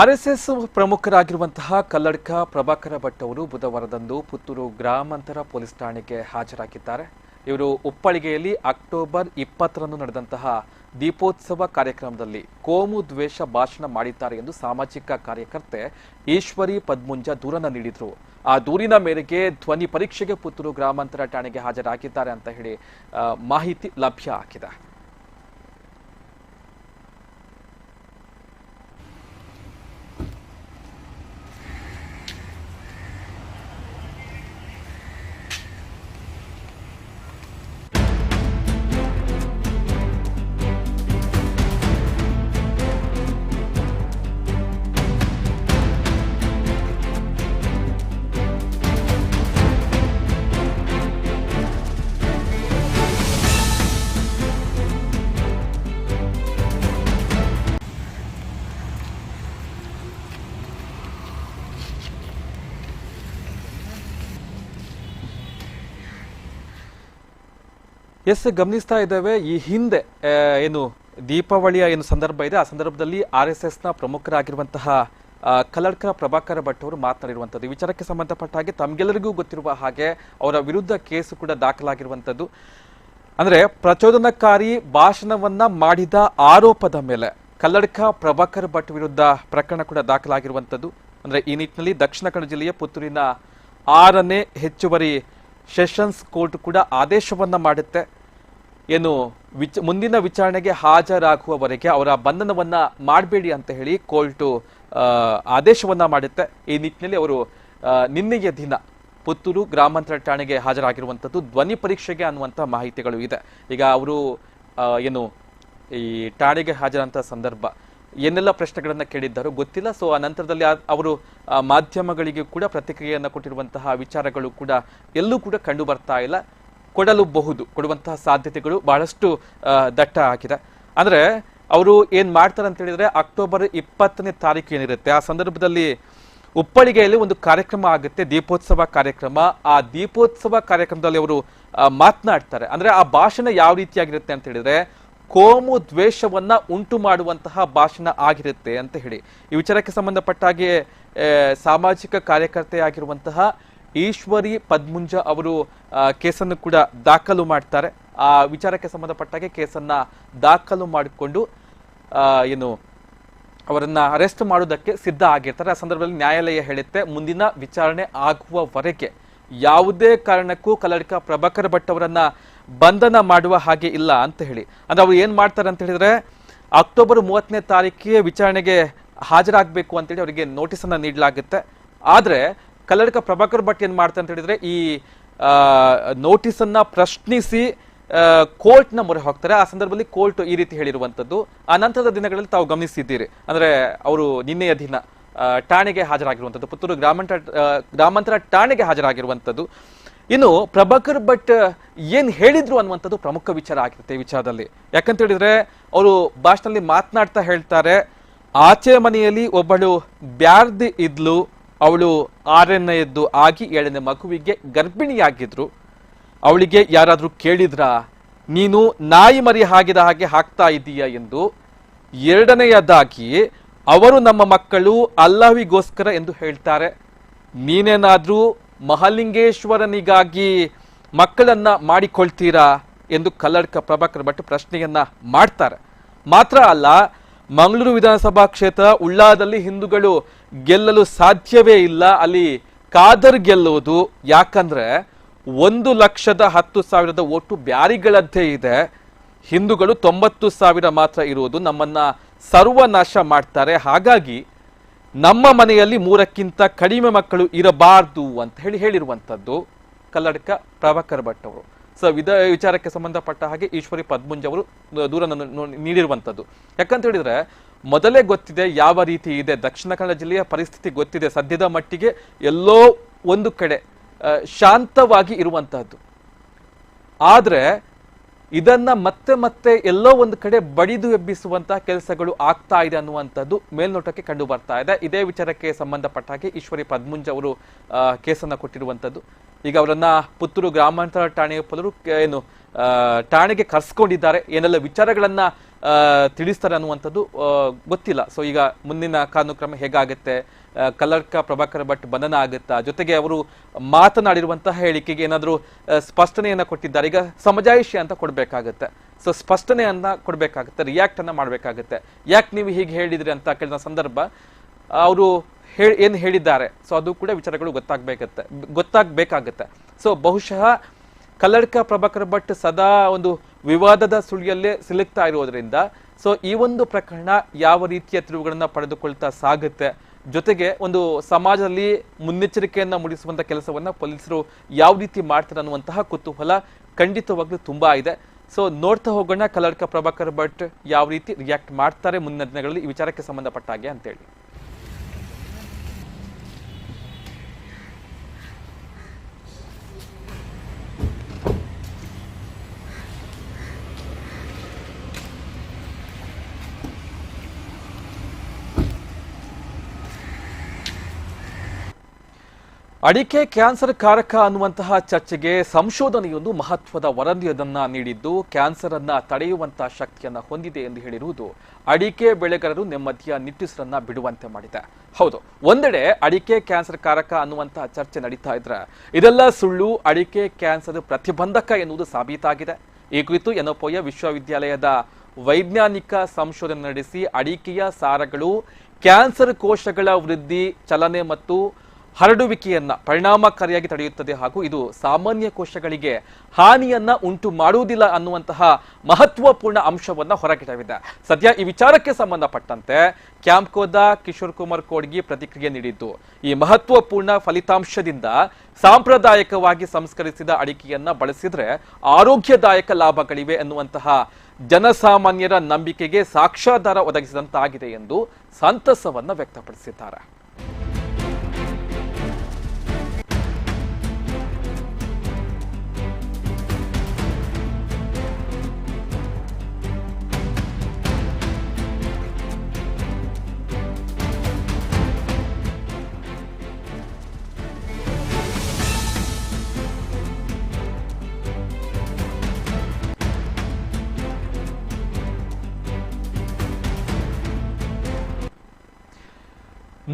S1: ಆರ್ ಎಸ್ ಎಸ್ ಪ್ರಮುಖರಾಗಿರುವಂತಹ ಕಲ್ಲಡ್ಕ ಪ್ರಭಾಕರ ಭಟ್ ಅವರು ಬುಧವಾರದಂದು ಪುತ್ತೂರು ಗ್ರಾಮಾಂತರ ಪೊಲೀಸ್ ಠಾಣೆಗೆ ಹಾಜರಾಗಿದ್ದಾರೆ. ಇವರು ಉಪ್ಪಳಿಗೆಯಲ್ಲಿ ಅಕ್ಟೋಬರ್ ಇಪ್ಪತ್ತರಂದು ನಡೆದಂತಹ ದೀಪೋತ್ಸವ ಕಾರ್ಯಕ್ರಮದಲ್ಲಿ ಕೋಮು ದ್ವೇಷ ಭಾಷಣ ಮಾಡಿದ್ದಾರೆ ಎಂದು ಸಾಮಾಜಿಕ ಕಾರ್ಯಕರ್ತೆ ಈಶ್ವರಿ ಪದ್ಮುಂಜ ದೂರನ್ನು ನೀಡಿದರು. ಆ ದೂರಿನ ಮೇರೆಗೆ ಧ್ವನಿ ಪರೀಕ್ಷೆಗೆ ಪುತ್ತೂರು ಗ್ರಾಮಾಂತರ ಠಾಣೆಗೆ ಹಾಜರಾಗಿದ್ದಾರೆ ಅಂತ ಹೇಳಿ ಮಾಹಿತಿ ಲಭ್ಯ ಆಗಿದೆ. ಎಸ್, ಗಮನಿಸ್ತಾ ಇದ್ದೇವೆ. ಈ ಹಿಂದೆ ಏನು ದೀಪಾವಳಿಯ ಏನು ಸಂದರ್ಭ ಇದೆ, ಆ ಸಂದರ್ಭದಲ್ಲಿ ಆರ್ ಎಸ್ ಎಸ್ನ ಪ್ರಮುಖರಾಗಿರುವಂತಹ ಕಲ್ಲಡ್ಕ ಪ್ರಭಾಕರ ಭಟ್ ಅವರು ಮಾತನಾಡಿರುವಂಥದ್ದು. ವಿಚಾರಕ್ಕೆ ಸಂಬಂಧಪಟ್ಟ ಹಾಗೆ ತಮಗೆಲ್ಲರಿಗೂ ಗೊತ್ತಿರುವ ಹಾಗೆ ಅವರ ವಿರುದ್ಧ ಕೇಸು ಕೂಡ ದಾಖಲಾಗಿರುವಂಥದ್ದು. ಅಂದ್ರೆ ಪ್ರಚೋದನಕಾರಿ ಭಾಷಣವನ್ನ ಮಾಡಿದ ಆರೋಪದ ಮೇಲೆ ಕಲ್ಲಡ್ಕ ಪ್ರಭಾಕರ್ ಭಟ್ ವಿರುದ್ಧ ಪ್ರಕರಣ ಕೂಡ ದಾಖಲಾಗಿರುವಂಥದ್ದು. ಅಂದ್ರೆ ಈ ನಿಟ್ಟಿನಲ್ಲಿ ದಕ್ಷಿಣ ಕನ್ನಡ ಜಿಲ್ಲೆಯ ಪುತ್ತೂರಿನ ಆರನೇ ಹೆಚ್ಚುವರಿ ಸೆಷನ್ಸ್ ಕೋರ್ಟ್ ಕೂಡ ಆದೇಶವನ್ನ ಮಾಡುತ್ತೆ. ಏನು ವಿಚ ಮುಂದಿನ ವಿಚಾರಣೆಗೆ ಹಾಜರಾಗುವವರೆಗೆ ಅವರ ಬಂಧನವನ್ನ ಮಾಡಬೇಡಿ ಅಂತ ಹೇಳಿ ಕೋರ್ಟು ಆದೇಶವನ್ನ ಮಾಡುತ್ತೆ. ಈ ನಿಟ್ಟಿನಲ್ಲಿ ಅವರು ನಿನ್ನೆಯ ದಿನ ಪುತ್ತೂರು ಗ್ರಾಮಾಂತರ ಠಾಣೆಗೆ ಹಾಜರಾಗಿರುವಂಥದ್ದು ಧ್ವನಿ ಪರೀಕ್ಷೆಗೆ ಅನ್ನುವಂಥ ಮಾಹಿತಿಗಳು ಇದೆ. ಈಗ ಅವರು ಏನು ಈ ಠಾಣೆಗೆ ಹಾಜರಂತ ಸಂದರ್ಭ ಏನೆಲ್ಲ ಪ್ರಶ್ನೆಗಳನ್ನ ಕೇಳಿದ್ದಾರೋ ಗೊತ್ತಿಲ್ಲ. ಸೊ ಆ ನಂತರದಲ್ಲಿ ಅವರು ಮಾಧ್ಯಮಗಳಿಗೆ ಕೂಡ ಪ್ರತಿಕ್ರಿಯೆಯನ್ನು ಕೊಟ್ಟಿರುವಂತಹ ವಿಚಾರಗಳು ಕೂಡ ಎಲ್ಲೂ ಕೂಡ ಕಂಡು ಬರ್ತಾ ಇಲ್ಲ. ಕೊಡಲು ಬಹುದು ಕೊಡುವಂತಹ ಸಾಧ್ಯತೆಗಳು ಬಹಳಷ್ಟು ದಟ್ಟ ಆಗಿದೆ ಅಂದ್ರೆ ಅವರು ಏನು ಮಾಡ್ತಾರೆ ಅಂತ ಹೇಳಿದ್ರೆ ಅಕ್ಟೋಬರ್ ಇಪ್ಪತ್ತನೇ ತಾರೀಕು ಏನಿರುತ್ತೆ, ಆ ಸಂದರ್ಭದಲ್ಲಿ ಉಪ್ಪಳಿಗೆಯಲ್ಲಿ ಒಂದು ಕಾರ್ಯಕ್ರಮ ಆಗುತ್ತೆ, ದೀಪೋತ್ಸವ ಕಾರ್ಯಕ್ರಮ. ಆ ದೀಪೋತ್ಸವ ಕಾರ್ಯಕ್ರಮದಲ್ಲಿ ಅವರು ಮಾತನಾಡ್ತಾರೆ. ಅಂದ್ರೆ ಆ ಭಾಷಣ ಯಾವ ರೀತಿಯಾಗಿರುತ್ತೆ ಅಂತ ಹೇಳಿದ್ರೆ, ಕೋಮು ದ್ವೇಷವನ್ನ ಉಂಟು ಮಾಡುವಂತಹ ಭಾಷಣ ಆಗಿರುತ್ತೆ ಅಂತ ಹೇಳಿ. ಈ ವಿಚಾರಕ್ಕೆ ಸಂಬಂಧಪಟ್ಟ ಹಾಗೆ ಸಾಮಾಜಿಕ ಕಾರ್ಯಕರ್ತೆಯಾಗಿರುವಂತಹ ಈಶ್ವರಿ ಪದ್ಮುಂಜ ಅವರು ಕೇಸನ್ನು ಕೂಡ ದಾಖಲು ಮಾಡ್ತಾರೆ. ಆ ವಿಚಾರಕ್ಕೆ ಸಂಬಂಧಪಟ್ಟಾಗೆ ಕೇಸನ್ನ ದಾಖಲು ಮಾಡಿಕೊಂಡು ಏನು, ಅವರನ್ನ ಅರೆಸ್ಟ್ ಮಾಡೋದಕ್ಕೆ ಸಿದ್ಧ ಆಗಿರ್ತಾರೆ. ಆ ಸಂದರ್ಭದಲ್ಲಿ ನ್ಯಾಯಾಲಯ ಹೇಳುತ್ತೆ, ಮುಂದಿನ ವಿಚಾರಣೆ ಆಗುವವರೆಗೆ ಯಾವುದೇ ಕಾರಣಕ್ಕೂ ಕಲಡ್ಕ ಪ್ರಭಾಕರ್ ಭಟ್ ಅವರನ್ನ ಬಂಧನ ಮಾಡುವ ಹಾಗೆ ಇಲ್ಲ ಅಂತ ಹೇಳಿ. ಅಂದ್ರೆ ಅವ್ರು ಏನ್ ಮಾಡ್ತಾರೆ ಅಂತ ಹೇಳಿದ್ರೆ, ಅಕ್ಟೋಬರ್ ಮೂವತ್ತನೇ ತಾರೀಕಿಗೆ ವಿಚಾರಣೆಗೆ ಹಾಜರಾಗಬೇಕು ಅಂತೇಳಿ ಅವರಿಗೆ ನೋಟಿಸ್ ಅನ್ನ ನೀಡಲಾಗುತ್ತೆ. ಆದ್ರೆ ಕಲ್ಲಡ್ಕ ಪ್ರಭಾಕರ್ ಭಟ್ ಏನ್ ಮಾಡ್ತಾರೆ ಅಂತ ಹೇಳಿದ್ರೆ ಈ ನೋಟಿಸ್ ಅನ್ನ ಪ್ರಶ್ನಿಸಿ ಕೋರ್ಟ್ನ ಮೊರೆ ಹೋಗ್ತಾರೆ. ಆ ಸಂದರ್ಭದಲ್ಲಿ ಕೋರ್ಟ್ ಈ ರೀತಿ ಹೇಳಿರುವಂತದ್ದು ಆ ನಂತರದ ದಿನಗಳಲ್ಲಿ ತಾವು ಗಮನಿಸಿದ್ದೀರಿ. ಅಂದ್ರೆ ಅವರು ನಿನ್ನೆಯ ದಿನ ಠಾಣೆಗೆ ಹಾಜರಾಗಿರುವಂತದ್ದು ಪುತ್ತೂರು ಗ್ರಾಮಾಂತರ ಗ್ರಾಮಾಂತರ ಠಾಣೆಗೆ ಹಾಜರಾಗಿರುವಂತದ್ದು ಇನ್ನು ಪ್ರಭಾಕರ್ ಭಟ್ ಏನ್ ಹೇಳಿದ್ರು ಅನ್ನುವಂಥದ್ದು ಪ್ರಮುಖ ವಿಚಾರ ಆಗಿರುತ್ತೆ ಈ ವಿಚಾರದಲ್ಲಿ. ಯಾಕಂತ ಹೇಳಿದ್ರೆ, ಅವರು ಭಾಷಣದಲ್ಲಿ ಮಾತನಾಡ್ತಾ ಹೇಳ್ತಾರೆ. ಆಚೆ ಮನೆಯಲ್ಲಿ ಒಬ್ಬಳು ಬ್ಯಾರ್ದಿ ಇದ್ಲು. ಅವಳು ಆರನೆಯದ್ದು ಆಗಿ ಏಳನೇ ಮಗುವಿಗೆ ಗರ್ಭಿಣಿಯಾಗಿದ್ರು. ಅವಳಿಗೆ ಯಾರಾದರೂ ಕೇಳಿದ್ರಾ, ನೀನು ನಾಯಿ ಮರಿ ಹಾಗಿದ ಹಾಗೆ ಹಾಕ್ತಾ ಇದ್ದೀಯಾ ಎಂದು. ಎರಡನೆಯದಾಗಿ, ಅವರು ನಮ್ಮ ಮಕ್ಕಳು ಅಲ್ಲಾವಿಗೋಸ್ಕರ ಎಂದು ಹೇಳ್ತಾರೆ. ನೀನೇನಾದರೂ ಮಹಾಲಿಂಗೇಶ್ವರನಿಗಾಗಿ ಮಕ್ಕಳನ್ನ ಮಾಡಿಕೊಳ್ತೀರಾ ಎಂದು ಕಲ್ಲಡ್ಕ ಪ್ರಭಾಕರ್ ಭಟ್ ಪ್ರಶ್ನೆಯನ್ನ ಮಾಡ್ತಾರೆ. ಮಾತ್ರ ಅಲ್ಲ, ಮಂಗಳೂರು ವಿಧಾನಸಭಾ ಕ್ಷೇತ್ರ ಉಳ್ಳಾದಲ್ಲಿ ಹಿಂದೂಗಳು ಗೆಲ್ಲಲು ಸಾಧ್ಯವೇ ಇಲ್ಲ. ಅಲ್ಲಿ ಖಾದರ್ ಗೆಲ್ಲುವುದು ಯಾಕಂದ್ರೆ ಒಂದು ಲಕ್ಷದ ಹತ್ತು ಸಾವಿರದ ಒಟ್ಟು ಬ್ಯಾರಿಗಳದ್ದೇ ಇದೆ. ಹಿಂದೂಗಳು ತೊಂಬತ್ತು ಸಾವಿರ ಮಾತ್ರ ಇರುವುದು ನಮ್ಮನ್ನ ಸರ್ವನಾಶ ಮಾಡ್ತಾರೆ. ಹಾಗಾಗಿ ನಮ್ಮ ಮನೆಯಲ್ಲಿ ಮೂರಕ್ಕಿಂತ ಕಡಿಮೆ ಮಕ್ಕಳು ಇರಬಾರ್ದು ಅಂತ ಹೇಳಿ ಹೇಳಿರುವಂಥದ್ದು ಕಲ್ಲಡ್ಕ ಪ್ರಭಾಕರ್ ಭಟ್ ಅವರು. ಸೊ ವಿಧ ವಿಚಾರಕ್ಕೆ ಸಂಬಂಧಪಟ್ಟ ಹಾಗೆ ಈಶ್ವರಿ ಪದ್ಮುಂಜ್ ಅವರು ದೂರನ್ನು ನೀಡಿರುವಂಥದ್ದು. ಯಾಕಂತ ಹೇಳಿದ್ರೆ ಮೊದಲೇ ಗೊತ್ತಿದೆ ಯಾವ ರೀತಿ ಇದೆ. ದಕ್ಷಿಣ ಕನ್ನಡ ಜಿಲ್ಲೆಯ ಪರಿಸ್ಥಿತಿ ಗೊತ್ತಿದೆ. ಸದ್ಯದ ಮಟ್ಟಿಗೆ ಎಲ್ಲೋ ಒಂದು ಕಡೆ ಶಾಂತವಾಗಿ ಇರುವಂತಹದ್ದು. ಆದ್ರೆ ಇದನ್ನ ಮತ್ತೆ ಮತ್ತೆ ಎಲ್ಲೋ ಒಂದು ಕಡೆ ಬಡಿದು ಎಬ್ಬಿಸುವಂತಹ ಕೆಲಸಗಳು ಆಗ್ತಾ ಇದೆ ಅನ್ನುವಂಥದ್ದು ಮೇಲ್ನೋಟಕ್ಕೆ ಕಂಡು ಬರ್ತಾ ಇದೆ. ಇದೇ ವಿಚಾರಕ್ಕೆ ಸಂಬಂಧಪಟ್ಟ ಹಾಗೆ ಈಶ್ವರಿ ಪದ್ಮುಂಜ್ ಅವರು ಕೇಸನ್ನ ಕೊಟ್ಟಿರುವಂಥದ್ದು. ಈಗ ಅವರನ್ನ ಪುತ್ತೂರು ಗ್ರಾಮಾಂತರ ಠಾಣೆಯ ಪೊಲರು ಏನು ಠಾಣೆಗೆ ಕರ್ಸ್ಕೊಂಡಿದ್ದಾರೆ. ಏನೆಲ್ಲ ವಿಚಾರಗಳನ್ನ ತಿಳಿಸ್ತಾರೆ ಅನ್ನುವಂಥದ್ದು ಗೊತ್ತಿಲ್ಲ. ಸೊ ಈಗ ಮುಂದಿನ ಕಾನೂನು ಹೇಗಾಗುತ್ತೆ? ಕಲ್ಲಡ್ಕ ಪ್ರಭಾಕರ್ ಭಟ್ ಬಂಧನ ಆಗುತ್ತಾ? ಜೊತೆಗೆ ಅವರು ಮಾತನಾಡಿರುವಂತಹ ಹೇಳಿಕೆಗೆ ಏನಾದರೂ ಸ್ಪಷ್ಟನೆಯನ್ನು ಕೊಟ್ಟಿದ್ದಾರೆ. ಈಗ ಸಮಜಾಯಿಷಿ ಅಂತ ಕೊಡಬೇಕಾಗುತ್ತೆ. ಸೊ ಸ್ಪಷ್ಟನೆಯನ್ನ ಕೊಡಬೇಕಾಗುತ್ತೆ ರಿಯಾಕ್ಟ್ ಅನ್ನ ಮಾಡಬೇಕಾಗುತ್ತೆ. ಯಾಕೆ ನೀವು ಹೀಗೆ ಹೇಳಿದ್ರಿ ಅಂತ ಕೇಳಿದ ಸಂದರ್ಭ, ಅವರು ಹೇಳಿ ಏನು ಹೇಳಿದ್ದಾರೆ? ಸೊ ಅದು ಕೂಡ ವಿಚಾರಗಳು ಗೊತ್ತಾಗಬೇಕತ್ತೆ ಗೊತ್ತಾಗ್ಬೇಕಾಗತ್ತೆ. ಸೊ ಬಹುಶಃ ಕಲ್ಲಡ್ಕ ಪ್ರಭಾಕರ್ ಭಟ್ ಸದಾ ಒಂದು ವಿವಾದದ ಸುಳಿಯಲ್ಲೇ ಸಿಲುಕ್ತಾ ಇರೋದ್ರಿಂದ ಸೊ ಈ ಒಂದು ಪ್ರಕರಣ ಯಾವ ರೀತಿಯ ತಿರುವುಗಳನ್ನು ಪಡೆದುಕೊಳ್ತಾ ಸಾಗುತ್ತೆ? ಜೊತೆಗೆ ಒಂದು ಸಮಾಜದಲ್ಲಿ ಮುನ್ನೆಚ್ಚರಿಕೆಯನ್ನ ಮೂಡಿಸುವಂತ ಕೆಲಸವನ್ನ ಪೊಲೀಸರು ಯಾವ ರೀತಿ ಮಾಡ್ತಾರೆ ಅನ್ನುವಂತಹ ಕುತೂಹಲ ಖಂಡಿತವಾಗ್ಲೂ ತುಂಬಾ ಇದೆ. ಸೊ ನೋಡ್ತಾ ಹೋಗೋಣ ಕಲರ್ಕ ಪ್ರಭಾಕರ್ ಭಟ್ ಯಾವ ರೀತಿ ರಿಯಾಕ್ಟ್ ಮಾಡ್ತಾರೆ ಮುಂದಿನ ದಿನಗಳಲ್ಲಿ ಈ ವಿಚಾರಕ್ಕೆ ಸಂಬಂಧಪಟ್ಟ ಹಾಗೆ ಅಂತೇಳಿ. ಅಡಿಕೆ ಕ್ಯಾನ್ಸರ್ ಕಾರಕ ಅನ್ನುವಂತಹ ಚರ್ಚೆಗೆ ಸಂಶೋಧನೆಯೊಂದು ಮಹತ್ವದ ವರದಿಯನ್ನ ನೀಡಿದ್ದು ಕ್ಯಾನ್ಸರ್ ಅನ್ನ ತಡೆಯುವಂತಹ ಶಕ್ತಿಯನ್ನ ಹೊಂದಿದೆ ಎಂದು ಹೇಳಿರುವುದು ಅಡಿಕೆ ಬೆಳೆಗಾರರು ನೆಮ್ಮದಿಯ ನಿಟ್ಟುಸಿರನ್ನ ಬಿಡುವಂತೆ ಮಾಡಿದೆ. ಹೌದು, ಒಂದೆಡೆ ಅಡಿಕೆ ಕ್ಯಾನ್ಸರ್ ಕಾರಕ ಅನ್ನುವಂತಹ ಚರ್ಚೆ ನಡೀತಾ ಇದ್ರೆ ಇದೆಲ್ಲ ಸುಳ್ಳು, ಅಡಿಕೆ ಕ್ಯಾನ್ಸರ್ ಪ್ರತಿಬಂಧಕ ಎನ್ನುವುದು ಸಾಬೀತಾಗಿದೆ. ಈ ಕುರಿತು ಎನೋಪೋಯ ವಿಶ್ವವಿದ್ಯಾಲಯದ ವೈಜ್ಞಾನಿಕ ಸಂಶೋಧನೆ ನಡೆಸಿ ಅಡಿಕೆಯ ಸಾರಗಳು ಕ್ಯಾನ್ಸರ್ ಕೋಶಗಳ ವೃದ್ಧಿ, ಚಲನೆ ಮತ್ತು ಹರಡುವಿಕೆಯನ್ನ ಪರಿಣಾಮಕಾರಿಯಾಗಿ ತಡೆಯುತ್ತದೆ ಹಾಗೂ ಇದು ಸಾಮಾನ್ಯ ಕೋಶಗಳಿಗೆ ಹಾನಿಯನ್ನ ಉಂಟು ಮಾಡುವುದಿಲ್ಲ ಅನ್ನುವಂತಹ ಮಹತ್ವಪೂರ್ಣ ಅಂಶವನ್ನ ಹೊರಗಿಡವಿದೆ. ಸದ್ಯ ಈ ವಿಚಾರಕ್ಕೆ ಸಂಬಂಧಪಟ್ಟಂತೆ ಕ್ಯಾಂಪ್ಕೋದ ಕಿಶೋರ್ ಕುಮಾರ್ ಕೋಡ್ಗಿ ಪ್ರತಿಕ್ರಿಯೆ ನೀಡಿದ್ದು, ಈ ಮಹತ್ವಪೂರ್ಣ ಫಲಿತಾಂಶದಿಂದ ಸಾಂಪ್ರದಾಯಿಕವಾಗಿ ಸಂಸ್ಕರಿಸಿದ ಅಡಿಕೆಯನ್ನ ಬಳಸಿದ್ರೆ ಆರೋಗ್ಯದಾಯಕ ಲಾಭಗಳಿವೆ ಎನ್ನುವಂತಹ ಜನಸಾಮಾನ್ಯರ ನಂಬಿಕೆಗೆ ಸಾಕ್ಷ್ಯಾಧಾರ ಒದಗಿಸಿದಂತಾಗಿದೆ ಎಂದು ಸಂತಸವನ್ನ ವ್ಯಕ್ತಪಡಿಸಿದ್ದಾರೆ.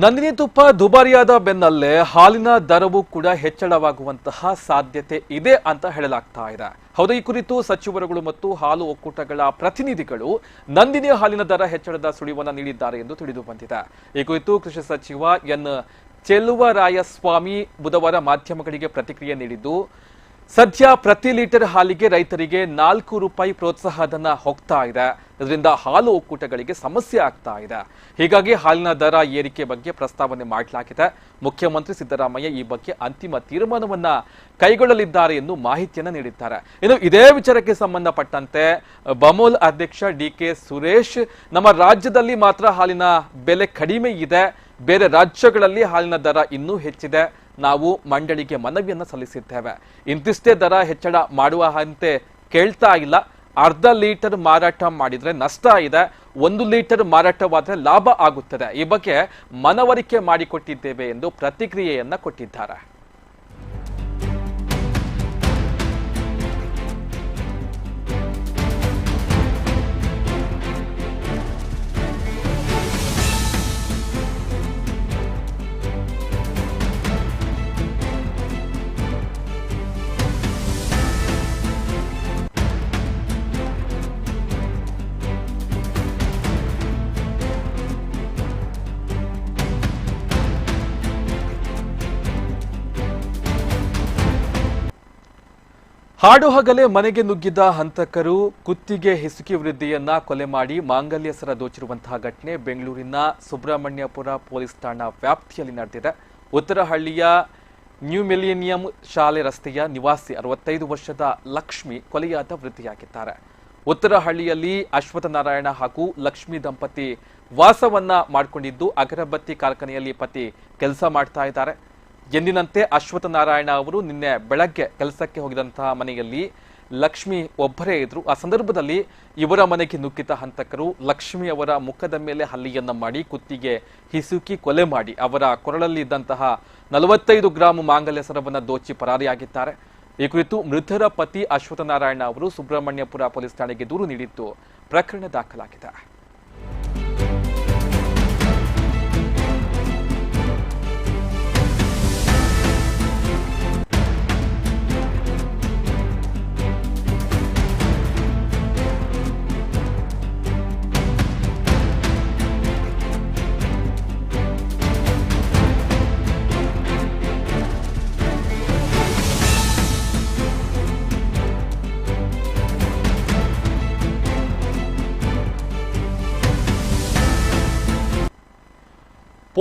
S1: ನಂದಿನಿ ತುಪ್ಪ ದುಬಾರಿಯಾದ ಬೆನ್ನಲ್ಲೇ ಹಾಲಿನ ದರವು ಕೂಡ ಹೆಚ್ಚಳವಾಗುವಂತಹ ಸಾಧ್ಯತೆ ಇದೆ ಅಂತ ಹೇಳಲಾಗ್ತಾ ಇದೆ. ಹೌದು, ಈ ಕುರಿತು ಸಚಿವರುಗಳು ಮತ್ತು ಹಾಲು ಒಕ್ಕೂಟಗಳ ಪ್ರತಿನಿಧಿಗಳು ನಂದಿನಿ ಹಾಲಿನ ದರ ಹೆಚ್ಚಳದ ಸುಳಿವನ್ನು ನೀಡಿದ್ದಾರೆ ಎಂದು ತಿಳಿದು ಬಂದಿದೆ. ಈ ಕುರಿತು ಕೃಷಿ ಸಚಿವ ಎನ್. ಚೆಲುವರಾಯಸ್ವಾಮಿ ಬುಧವಾರ ಮಾಧ್ಯಮಗಳಿಗೆ ಪ್ರತಿಕ್ರಿಯೆ ನೀಡಿದ್ದು ಸದ್ಯ ಪ್ರತಿ ಲೀಟರ್ ಹಾಲಿಗೆ ರೈತರಿಗೆ ನಾಲ್ಕು ರೂಪಾಯಿ ಪ್ರೋತ್ಸಾಹ ಧನ ಹೋಗ್ತಾ ಇದೆ. ಇದರಿಂದ ಹಾಲು ಒಕ್ಕೂಟಗಳಿಗೆ ಸಮಸ್ಯೆ ಆಗ್ತಾ ಇದೆ. ಹೀಗಾಗಿ ಹಾಲಿನ ದರ ಏರಿಕೆ ಬಗ್ಗೆ ಪ್ರಸ್ತಾವನೆ ಮಾಡಲಾಗಿದೆ. ಮುಖ್ಯಮಂತ್ರಿ ಸಿದ್ದರಾಮಯ್ಯ ಈ ಬಗ್ಗೆ ಅಂತಿಮ ತೀರ್ಮಾನವನ್ನ ಕೈಗೊಳ್ಳಲಿದ್ದಾರೆ ಎಂದು ಮಾಹಿತಿಯನ್ನು ನೀಡಿದ್ದಾರೆ. ಇನ್ನು ಇದೇ ವಿಚಾರಕ್ಕೆ ಸಂಬಂಧಪಟ್ಟಂತೆ ಬಮೋಲ್ ಅಧ್ಯಕ್ಷ ಡಿ ಕೆ ಸುರೇಶ್, ನಮ್ಮ ರಾಜ್ಯದಲ್ಲಿ ಮಾತ್ರ ಹಾಲಿನ ಬೆಲೆ ಕಡಿಮೆ ಇದೆ. ಬೇರೆ ರಾಜ್ಯಗಳಲ್ಲಿ ಹಾಲಿನ ದರ ಇನ್ನೂ ಹೆಚ್ಚಿದೆ. ನಾವು ಮಂಡಳಿಗೆ ಮನವಿಯನ್ನು ಸಲ್ಲಿಸಿದ್ದೇವೆ. ಇಂತಿಷ್ಟೇ ದರ ಹೆಚ್ಚಳ ಮಾಡುವ ಅಂತೆ ಕೇಳ್ತಾ ಇಲ್ಲ. ಅರ್ಧ ಲೀಟರ್ ಮಾರಾಟ ಮಾಡಿದರೆ ನಷ್ಟ ಇದೆ. ಒಂದು ಲೀಟರ್ ಮಾರಾಟವಾದರೆ ಲಾಭ ಆಗುತ್ತದೆ. ಈ ಬಗ್ಗೆ ಮನವರಿಕೆ ಮಾಡಿಕೊಟ್ಟಿದ್ದೇವೆ ಎಂದು ಪ್ರತಿಕ್ರಿಯೆಯನ್ನು ಕೊಟ್ಟಿದ್ದಾರೆ. ಹಾಡು ಹಗಲೇ ಮನೆಗೆ ನುಗ್ಗಿದ್ದ ಹಂತಕರು ಕುತ್ತಿಗೆ ಹಿಸುಕಿ ವೃದ್ಧಿಯನ್ನ ಕೊಲೆ ಮಾಡಿ ಮಾಂಗಲ್ಯ ಸರ ದೋಚಿರುವಂತಹ ಘಟನೆ ಬೆಂಗಳೂರಿನ ಸುಬ್ರಹ್ಮಣ್ಯಪುರ ಪೊಲೀಸ್ ಠಾಣಾ ವ್ಯಾಪ್ತಿಯಲ್ಲಿ ನಡೆದಿದೆ. ಉತ್ತರಹಳ್ಳಿಯ ನ್ಯೂ ಮಿಲಿಯನಿಯಂ ಶಾಲೆ ರಸ್ತೆಯ ನಿವಾಸಿ ಅರವತ್ತೈದು ವರ್ಷದ ಲಕ್ಷ್ಮಿ ಕೊಲೆಯಾದ ವೃದ್ಧಿಯಾಗಿದ್ದಾರೆ. ಉತ್ತರಹಳ್ಳಿಯಲ್ಲಿ ಅಶ್ವಥ ನಾರಾಯಣ ಹಾಗೂ ಲಕ್ಷ್ಮಿ ದಂಪತಿ ವಾಸವನ್ನ ಮಾಡಿಕೊಂಡಿದ್ದು, ಅಗರಬತ್ತಿ ಕಾರ್ಖಾನೆಯಲ್ಲಿ ಪತಿ ಕೆಲಸ ಮಾಡ್ತಾ ಇದ್ದಾರೆ. ಎಂದಿನಂತೆ ಅಶ್ವಥ ನಾರಾಯಣ ಅವರು ನಿನ್ನೆ ಬೆಳಗ್ಗೆ ಕೆಲಸಕ್ಕೆ ಹೋಗಿದಂತಹ ಮನೆಯಲ್ಲಿ ಲಕ್ಷ್ಮಿ ಒಬ್ಬರೇ ಇದ್ರು. ಆ ಸಂದರ್ಭದಲ್ಲಿ ಇವರ ಮನೆಗೆ ನುಗ್ಗಿದ ಹಂತಕರು ಲಕ್ಷ್ಮಿ ಅವರ ಮುಖದ ಮೇಲೆ ಹಲ್ಲಿಯನ್ನ ಮಾಡಿ ಕುತ್ತಿಗೆ ಹಿಸುಕಿ ಕೊಲೆ ಮಾಡಿ ಅವರ ಕೊರಳಲ್ಲಿ ಇದ್ದಂತಹ ನಲವತ್ತೈದು ಗ್ರಾಂ ಮಾಂಗಲ್ಯ ಸರವನ್ನ ದೋಚಿ ಪರಾರಿಯಾಗಿದ್ದಾರೆ. ಈ ಕುರಿತು ಮೃತರ ಪತಿ ಅಶ್ವಥ ನಾರಾಯಣ ಅವರು ಸುಬ್ರಹ್ಮಣ್ಯಪುರ ಪೊಲೀಸ್ ಠಾಣೆಗೆ ದೂರು ನೀಡಿದ್ದು ಪ್ರಕರಣ ದಾಖಲಾಗಿದೆ.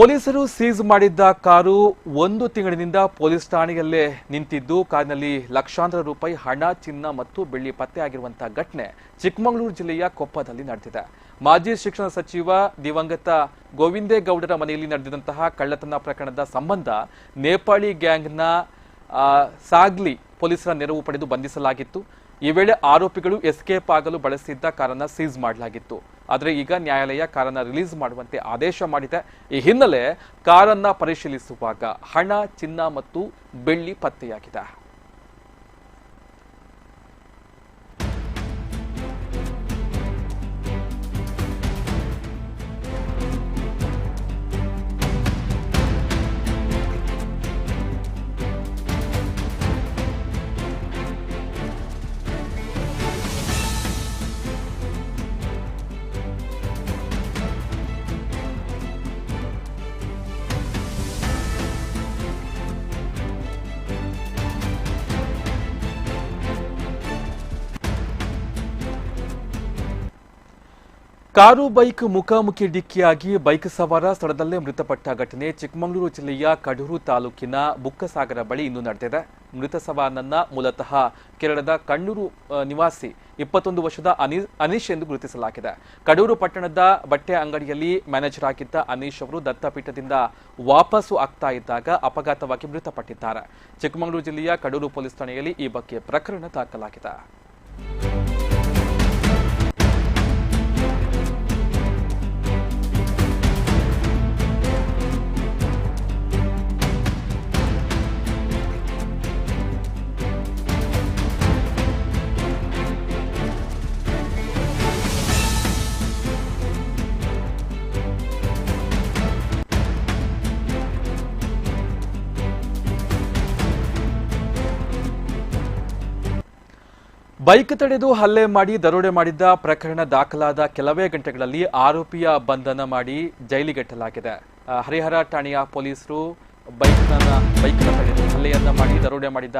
S1: ಪೊಲೀಸರು ಸೀಸ್ ಮಾಡಿದ್ದ ಕಾರು ಒಂದು ತಿಂಗಳಿನಿಂದ ಪೊಲೀಸ್ ಠಾಣೆಯಲ್ಲೇ ನಿಂತಿದ್ದು. ಕಾರಿನಲ್ಲಿ ಲಕ್ಷಾಂತರ ರೂಪಾಯಿ ಹಣ, ಚಿನ್ನ ಮತ್ತು ಬೆಳ್ಳಿ ಪತ್ತೆಯಾಗಿರುವಂತಹ ಘಟನೆ ಚಿಕ್ಕಮಗಳೂರು ಜಿಲ್ಲೆಯ ಕೊಪ್ಪದಲ್ಲಿ ನಡೆದಿದೆ. ಮಾಜಿ ಶಿಕ್ಷಣ ಸಚಿವ ದಿವಂಗತ ಗೋವಿಂದೇಗೌಡರ ಮನೆಯಲ್ಲಿ ನಡೆದಿದಂತಹ ಕಳ್ಳತನ ಪ್ರಕರಣದ ಸಂಬಂಧ ನೇಪಾಳಿ ಗ್ಯಾಂಗ್ನ ಸಾಗ್ಲಿ ಪೊಲೀಸರ ನೆರವು ಪಡೆದು ಬಂಧಿಸಲಾಗಿತ್ತು. ಈ ವೇಳೆ ಆರೋಪಿಗಳು ಎಸ್ಕೇಪ್ ಆಗಲು ಬಳಸಿದ್ದ ಕಾರನ್ನ ಸೀಸ್ ಮಾಡಲಾಗಿತ್ತು. ಆದರೆ ಈಗ ನ್ಯಾಯಾಲಯ ಕಾರನ್ನ ರಿಲೀಸ್ ಮಾಡುವಂತೆ ಆದೇಶ ಮಾಡಿದೆ. ಈ ಹಿನ್ನೆಲೆ ಕಾರನ್ನ ಪರಿಶೀಲಿಸುವಾಗ ಹಣ, ಚಿನ್ನ ಮತ್ತು ಬೆಳ್ಳಿ ಪತ್ತೆಯಾಗಿದೆ. ಕಾರು, ಬೈಕ್ ಮುಖಾಮುಖಿ ಡಿಕ್ಕಿಯಾಗಿ ಬೈಕ್ ಸವಾರ ಸ್ಥಳದಲ್ಲೇ ಮೃತಪಟ್ಟ ಘಟನೆ ಚಿಕ್ಕಮಗಳೂರು ಜಿಲ್ಲೆಯ ಕಡೂರು ತಾಲೂಕಿನ ಬುಕ್ಕಸಾಗರ ಬಳಿ ಇಂದು ನಡೆದಿದೆ. ಮೃತ ಸವಾರನನ್ನ ಮೂಲತಃ ಕೇರಳದ ಕಣ್ಣೂರು ನಿವಾಸಿ ಇಪ್ಪತ್ತೊಂದು ವರ್ಷದ ಅನಿ, ಅನೀಶ್ ಎಂದು ಗುರುತಿಸಲಾಗಿದೆ. ಕಡೂರು ಪಟ್ಟಣದ ಬಟ್ಟೆ ಅಂಗಡಿಯಲ್ಲಿ ಮ್ಯಾನೇಜರ್ ಆಗಿದ್ದ ಅನೀಶ್ ಅವರು ದತ್ತಪೀಠದಿಂದ ವಾಪಸ್ಸು ಆಗ್ತಾ ಇದ್ದಾಗ ಅಪಘಾತವಾಗಿ ಮೃತಪಟ್ಟಿದ್ದಾರೆ. ಚಿಕ್ಕಮಗಳೂರು ಜಿಲ್ಲೆಯ ಕಡೂರು ಪೊಲೀಸ್ ಠಾಣೆಯಲ್ಲಿ ಈ ಬಗ್ಗೆ ಪ್ರಕರಣ ದಾಖಲಾಗಿದೆ. ಬೈಕ್ ತಡೆದು ಹಲ್ಲೆ ಮಾಡಿ ದರೋಡೆ ಮಾಡಿದ್ದ ಪ್ರಕರಣ ದಾಖಲಾದ ಕೆಲವೇ ಗಂಟೆಗಳಲ್ಲಿ ಆರೋಪಿಯ ಬಂಧನ ಮಾಡಿ ಜೈಲಿಗೆಟ್ಟಲಾಗಿದೆ ಹರಿಹರ ಠಾಣೆಯ ಪೊಲೀಸರು ಬೈಕ್ನ ಬೈಕ್ ತಡೆದು ಹಲ್ಲೆಯನ್ನ ಮಾಡಿ ದರೋಡೆ ಮಾಡಿದ್ದ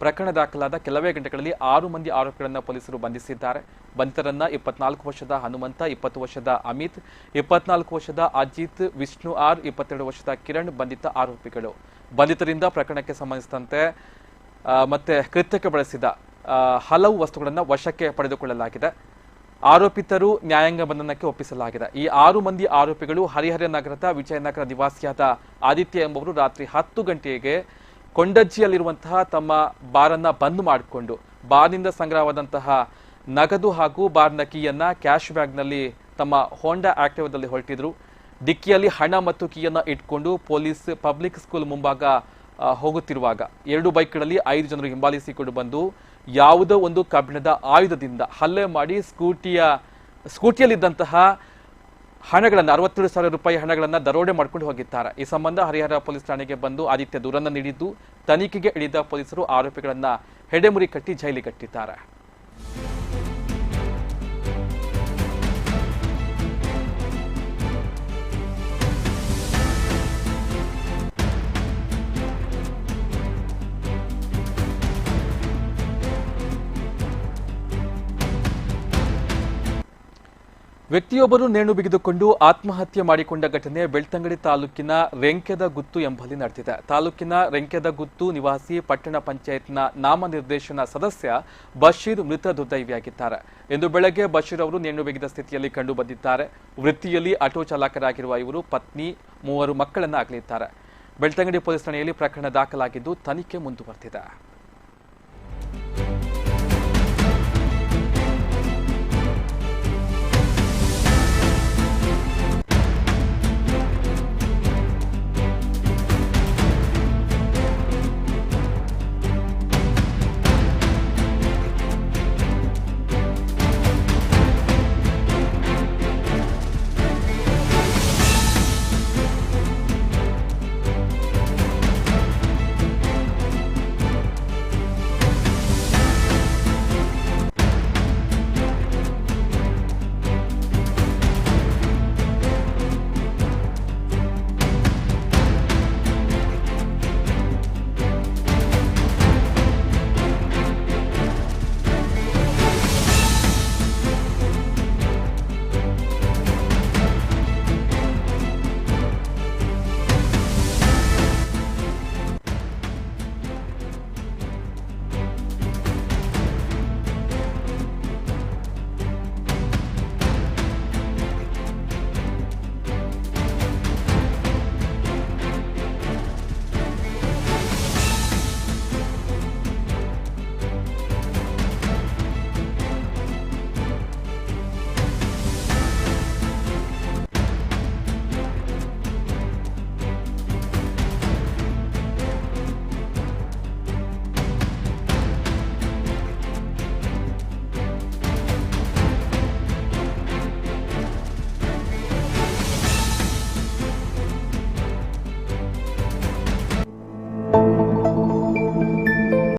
S1: ಪ್ರಕರಣ ದಾಖಲಾದ ಕೆಲವೇ ಗಂಟೆಗಳಲ್ಲಿ ಆರು ಮಂದಿ ಆರೋಪಿಗಳನ್ನು ಪೊಲೀಸರು ಬಂಧಿಸಿದ್ದಾರೆ. ಬಂಧಿತರನ್ನ ಇಪ್ಪತ್ನಾಲ್ಕು ವರ್ಷದ ಹನುಮಂತ, ಇಪ್ಪತ್ತು ವರ್ಷದ ಅಮಿತ್, ಇಪ್ಪತ್ನಾಲ್ಕು ವರ್ಷದ ಅಜಿತ್, ವಿಷ್ಣು ಆರ್, ಇಪ್ಪತ್ತೆರಡು ವರ್ಷದ ಕಿರಣ್ ಬಂಧಿತ ಆರೋಪಿಗಳು. ಬಂಧಿತರಿಂದ ಪ್ರಕರಣಕ್ಕೆ ಸಂಬಂಧಿಸಿದಂತೆ ಮತ್ತೆ ಕೃತ್ಯಕ್ಕೆ ಬಳಸಿದ ಹಲವು ವಸ್ತುಗಳನ್ನು ವಶಕ್ಕೆ ಪಡೆದುಕೊಳ್ಳಲಾಗಿದೆ. ಆರೋಪಿತರು ನ್ಯಾಯಾಂಗ ಬಂಧನಕ್ಕೆ ಒಪ್ಪಿಸಲಾಗಿದೆ. ಈ ಆರು ಮಂದಿ ಆರೋಪಿಗಳು ಹರಿಹರ ನಗರದ ವಿಜಯನಗರ ನಿವಾಸಿಯಾದ ಆದಿತ್ಯ ಎಂಬುವರು ರಾತ್ರಿ ಹತ್ತು ಗಂಟೆಗೆ ಕೊಂಡಜ್ಜಿಯಲ್ಲಿರುವಂತಹ ತಮ್ಮ ಬಾರನ್ನ ಬಂದ್ ಮಾಡಿಕೊಂಡು, ಬಾರ್ನಿಂದ ಸಂಗ್ರಹವಾದಂತಹ ನಗದು ಹಾಗೂ ಬಾರ್ನ ಕೀಯನ್ನು ಕ್ಯಾಶ್ ಬ್ಯಾಗ್ನಲ್ಲಿ ತಮ್ಮ ಹೋಂಡಾ ಆಕ್ಟಿವಾದಲ್ಲಿ ಹೊರಟಿದ್ರು. ಡಿಕ್ಕಿಯಲ್ಲಿ ಹಣ ಮತ್ತು ಕೀಯನ್ನು ಇಟ್ಕೊಂಡು ಪೊಲೀಸ್ ಪಬ್ಲಿಕ್ ಸ್ಕೂಲ್ ಮುಂಭಾಗ ಹೋಗುತ್ತಿರುವಾಗ ಎರಡು ಬೈಕ್ಗಳಲ್ಲಿ ಐದು ಜನರು ಹಿಂಬಾಲಿಸಿಕೊಂಡು ಬಂದು ಯಾವುದೋ ಒಂದು ಕಬ್ಬಿಣದ ಆಯುಧದಿಂದ ಹಲ್ಲೆ ಮಾಡಿ ಸ್ಕೂಟಿಯ, ಸ್ಕೂಟಿಯಲ್ಲಿದ್ದಂತಹ ಹಣಗಳನ್ನು, ಅರವತ್ತೇಳು ಸಾವಿರ ರೂಪಾಯಿ ಹಣಗಳನ್ನು ದರೋಡೆ ಮಾಡ್ಕೊಂಡು ಹೋಗಿದ್ದಾರೆ. ಈ ಸಂಬಂಧ ಹರಿಹರ ಪೊಲೀಸ್ ಠಾಣೆಗೆ ಬಂದು ಆದಿತ್ಯ ದೂರನ್ನ ನೀಡಿದ್ದು, ತನಿಖೆಗೆ ಇಳಿದ ಪೊಲೀಸರು ಆರೋಪಿಗಳನ್ನು ಹೆಡೆಮುರಿ ಕಟ್ಟಿ ಜೈಲಿಗಟ್ಟಿದ್ದಾರೆ ವ್ಯಕ್ತಿಯೊಬ್ಬರು ನೇಣು ಬಿಗಿದುಕೊಂಡು ಆತ್ಮಹತ್ಯೆ ಮಾಡಿಕೊಂಡ ಘಟನೆ ಬೆಳ್ತಂಗಡಿ ತಾಲೂಕಿನ ರೆಂಕೆದ ಗುತ್ತು ಎಂಬಲ್ಲಿ ನಡೆದಿದೆ. ತಾಲೂಕಿನ ರೆಂಕೆದ ಗುತ್ತು ನಿವಾಸಿ ಪಟ್ಟಣ ಪಂಚಾಯತ್ನ ನಾಮನಿರ್ದೇಶನ ಸದಸ್ಯ ಬಶೀರ್ ಮೃತ ದುರ್ದೈವಿಯಾಗಿದ್ದಾರೆ ಇಂದು ಬೆಳಗ್ಗೆ ಬಶೀರ್ ಅವರು ನೇಣು ಬಿಗಿದ ಸ್ಥಿತಿಯಲ್ಲಿ ಕಂಡು ಬಂದಿದ್ದಾರೆ ವೃತ್ತಿಯಲ್ಲಿ ಆಟೋ ಚಾಲಕರಾಗಿರುವ ಇವರು ಪತ್ನಿ, ಮೂವರು ಮಕ್ಕಳನ್ನು ಅಗಲಿದ್ದಾರೆ. ಬೆಳ್ತಂಗಡಿ ಪೊಲೀಸ್ ಠಾಣೆಯಲ್ಲಿ ಪ್ರಕರಣ ದಾಖಲಾಗಿದ್ದು ತನಿಖೆ ಮುಂದುವರೆದಿದೆ.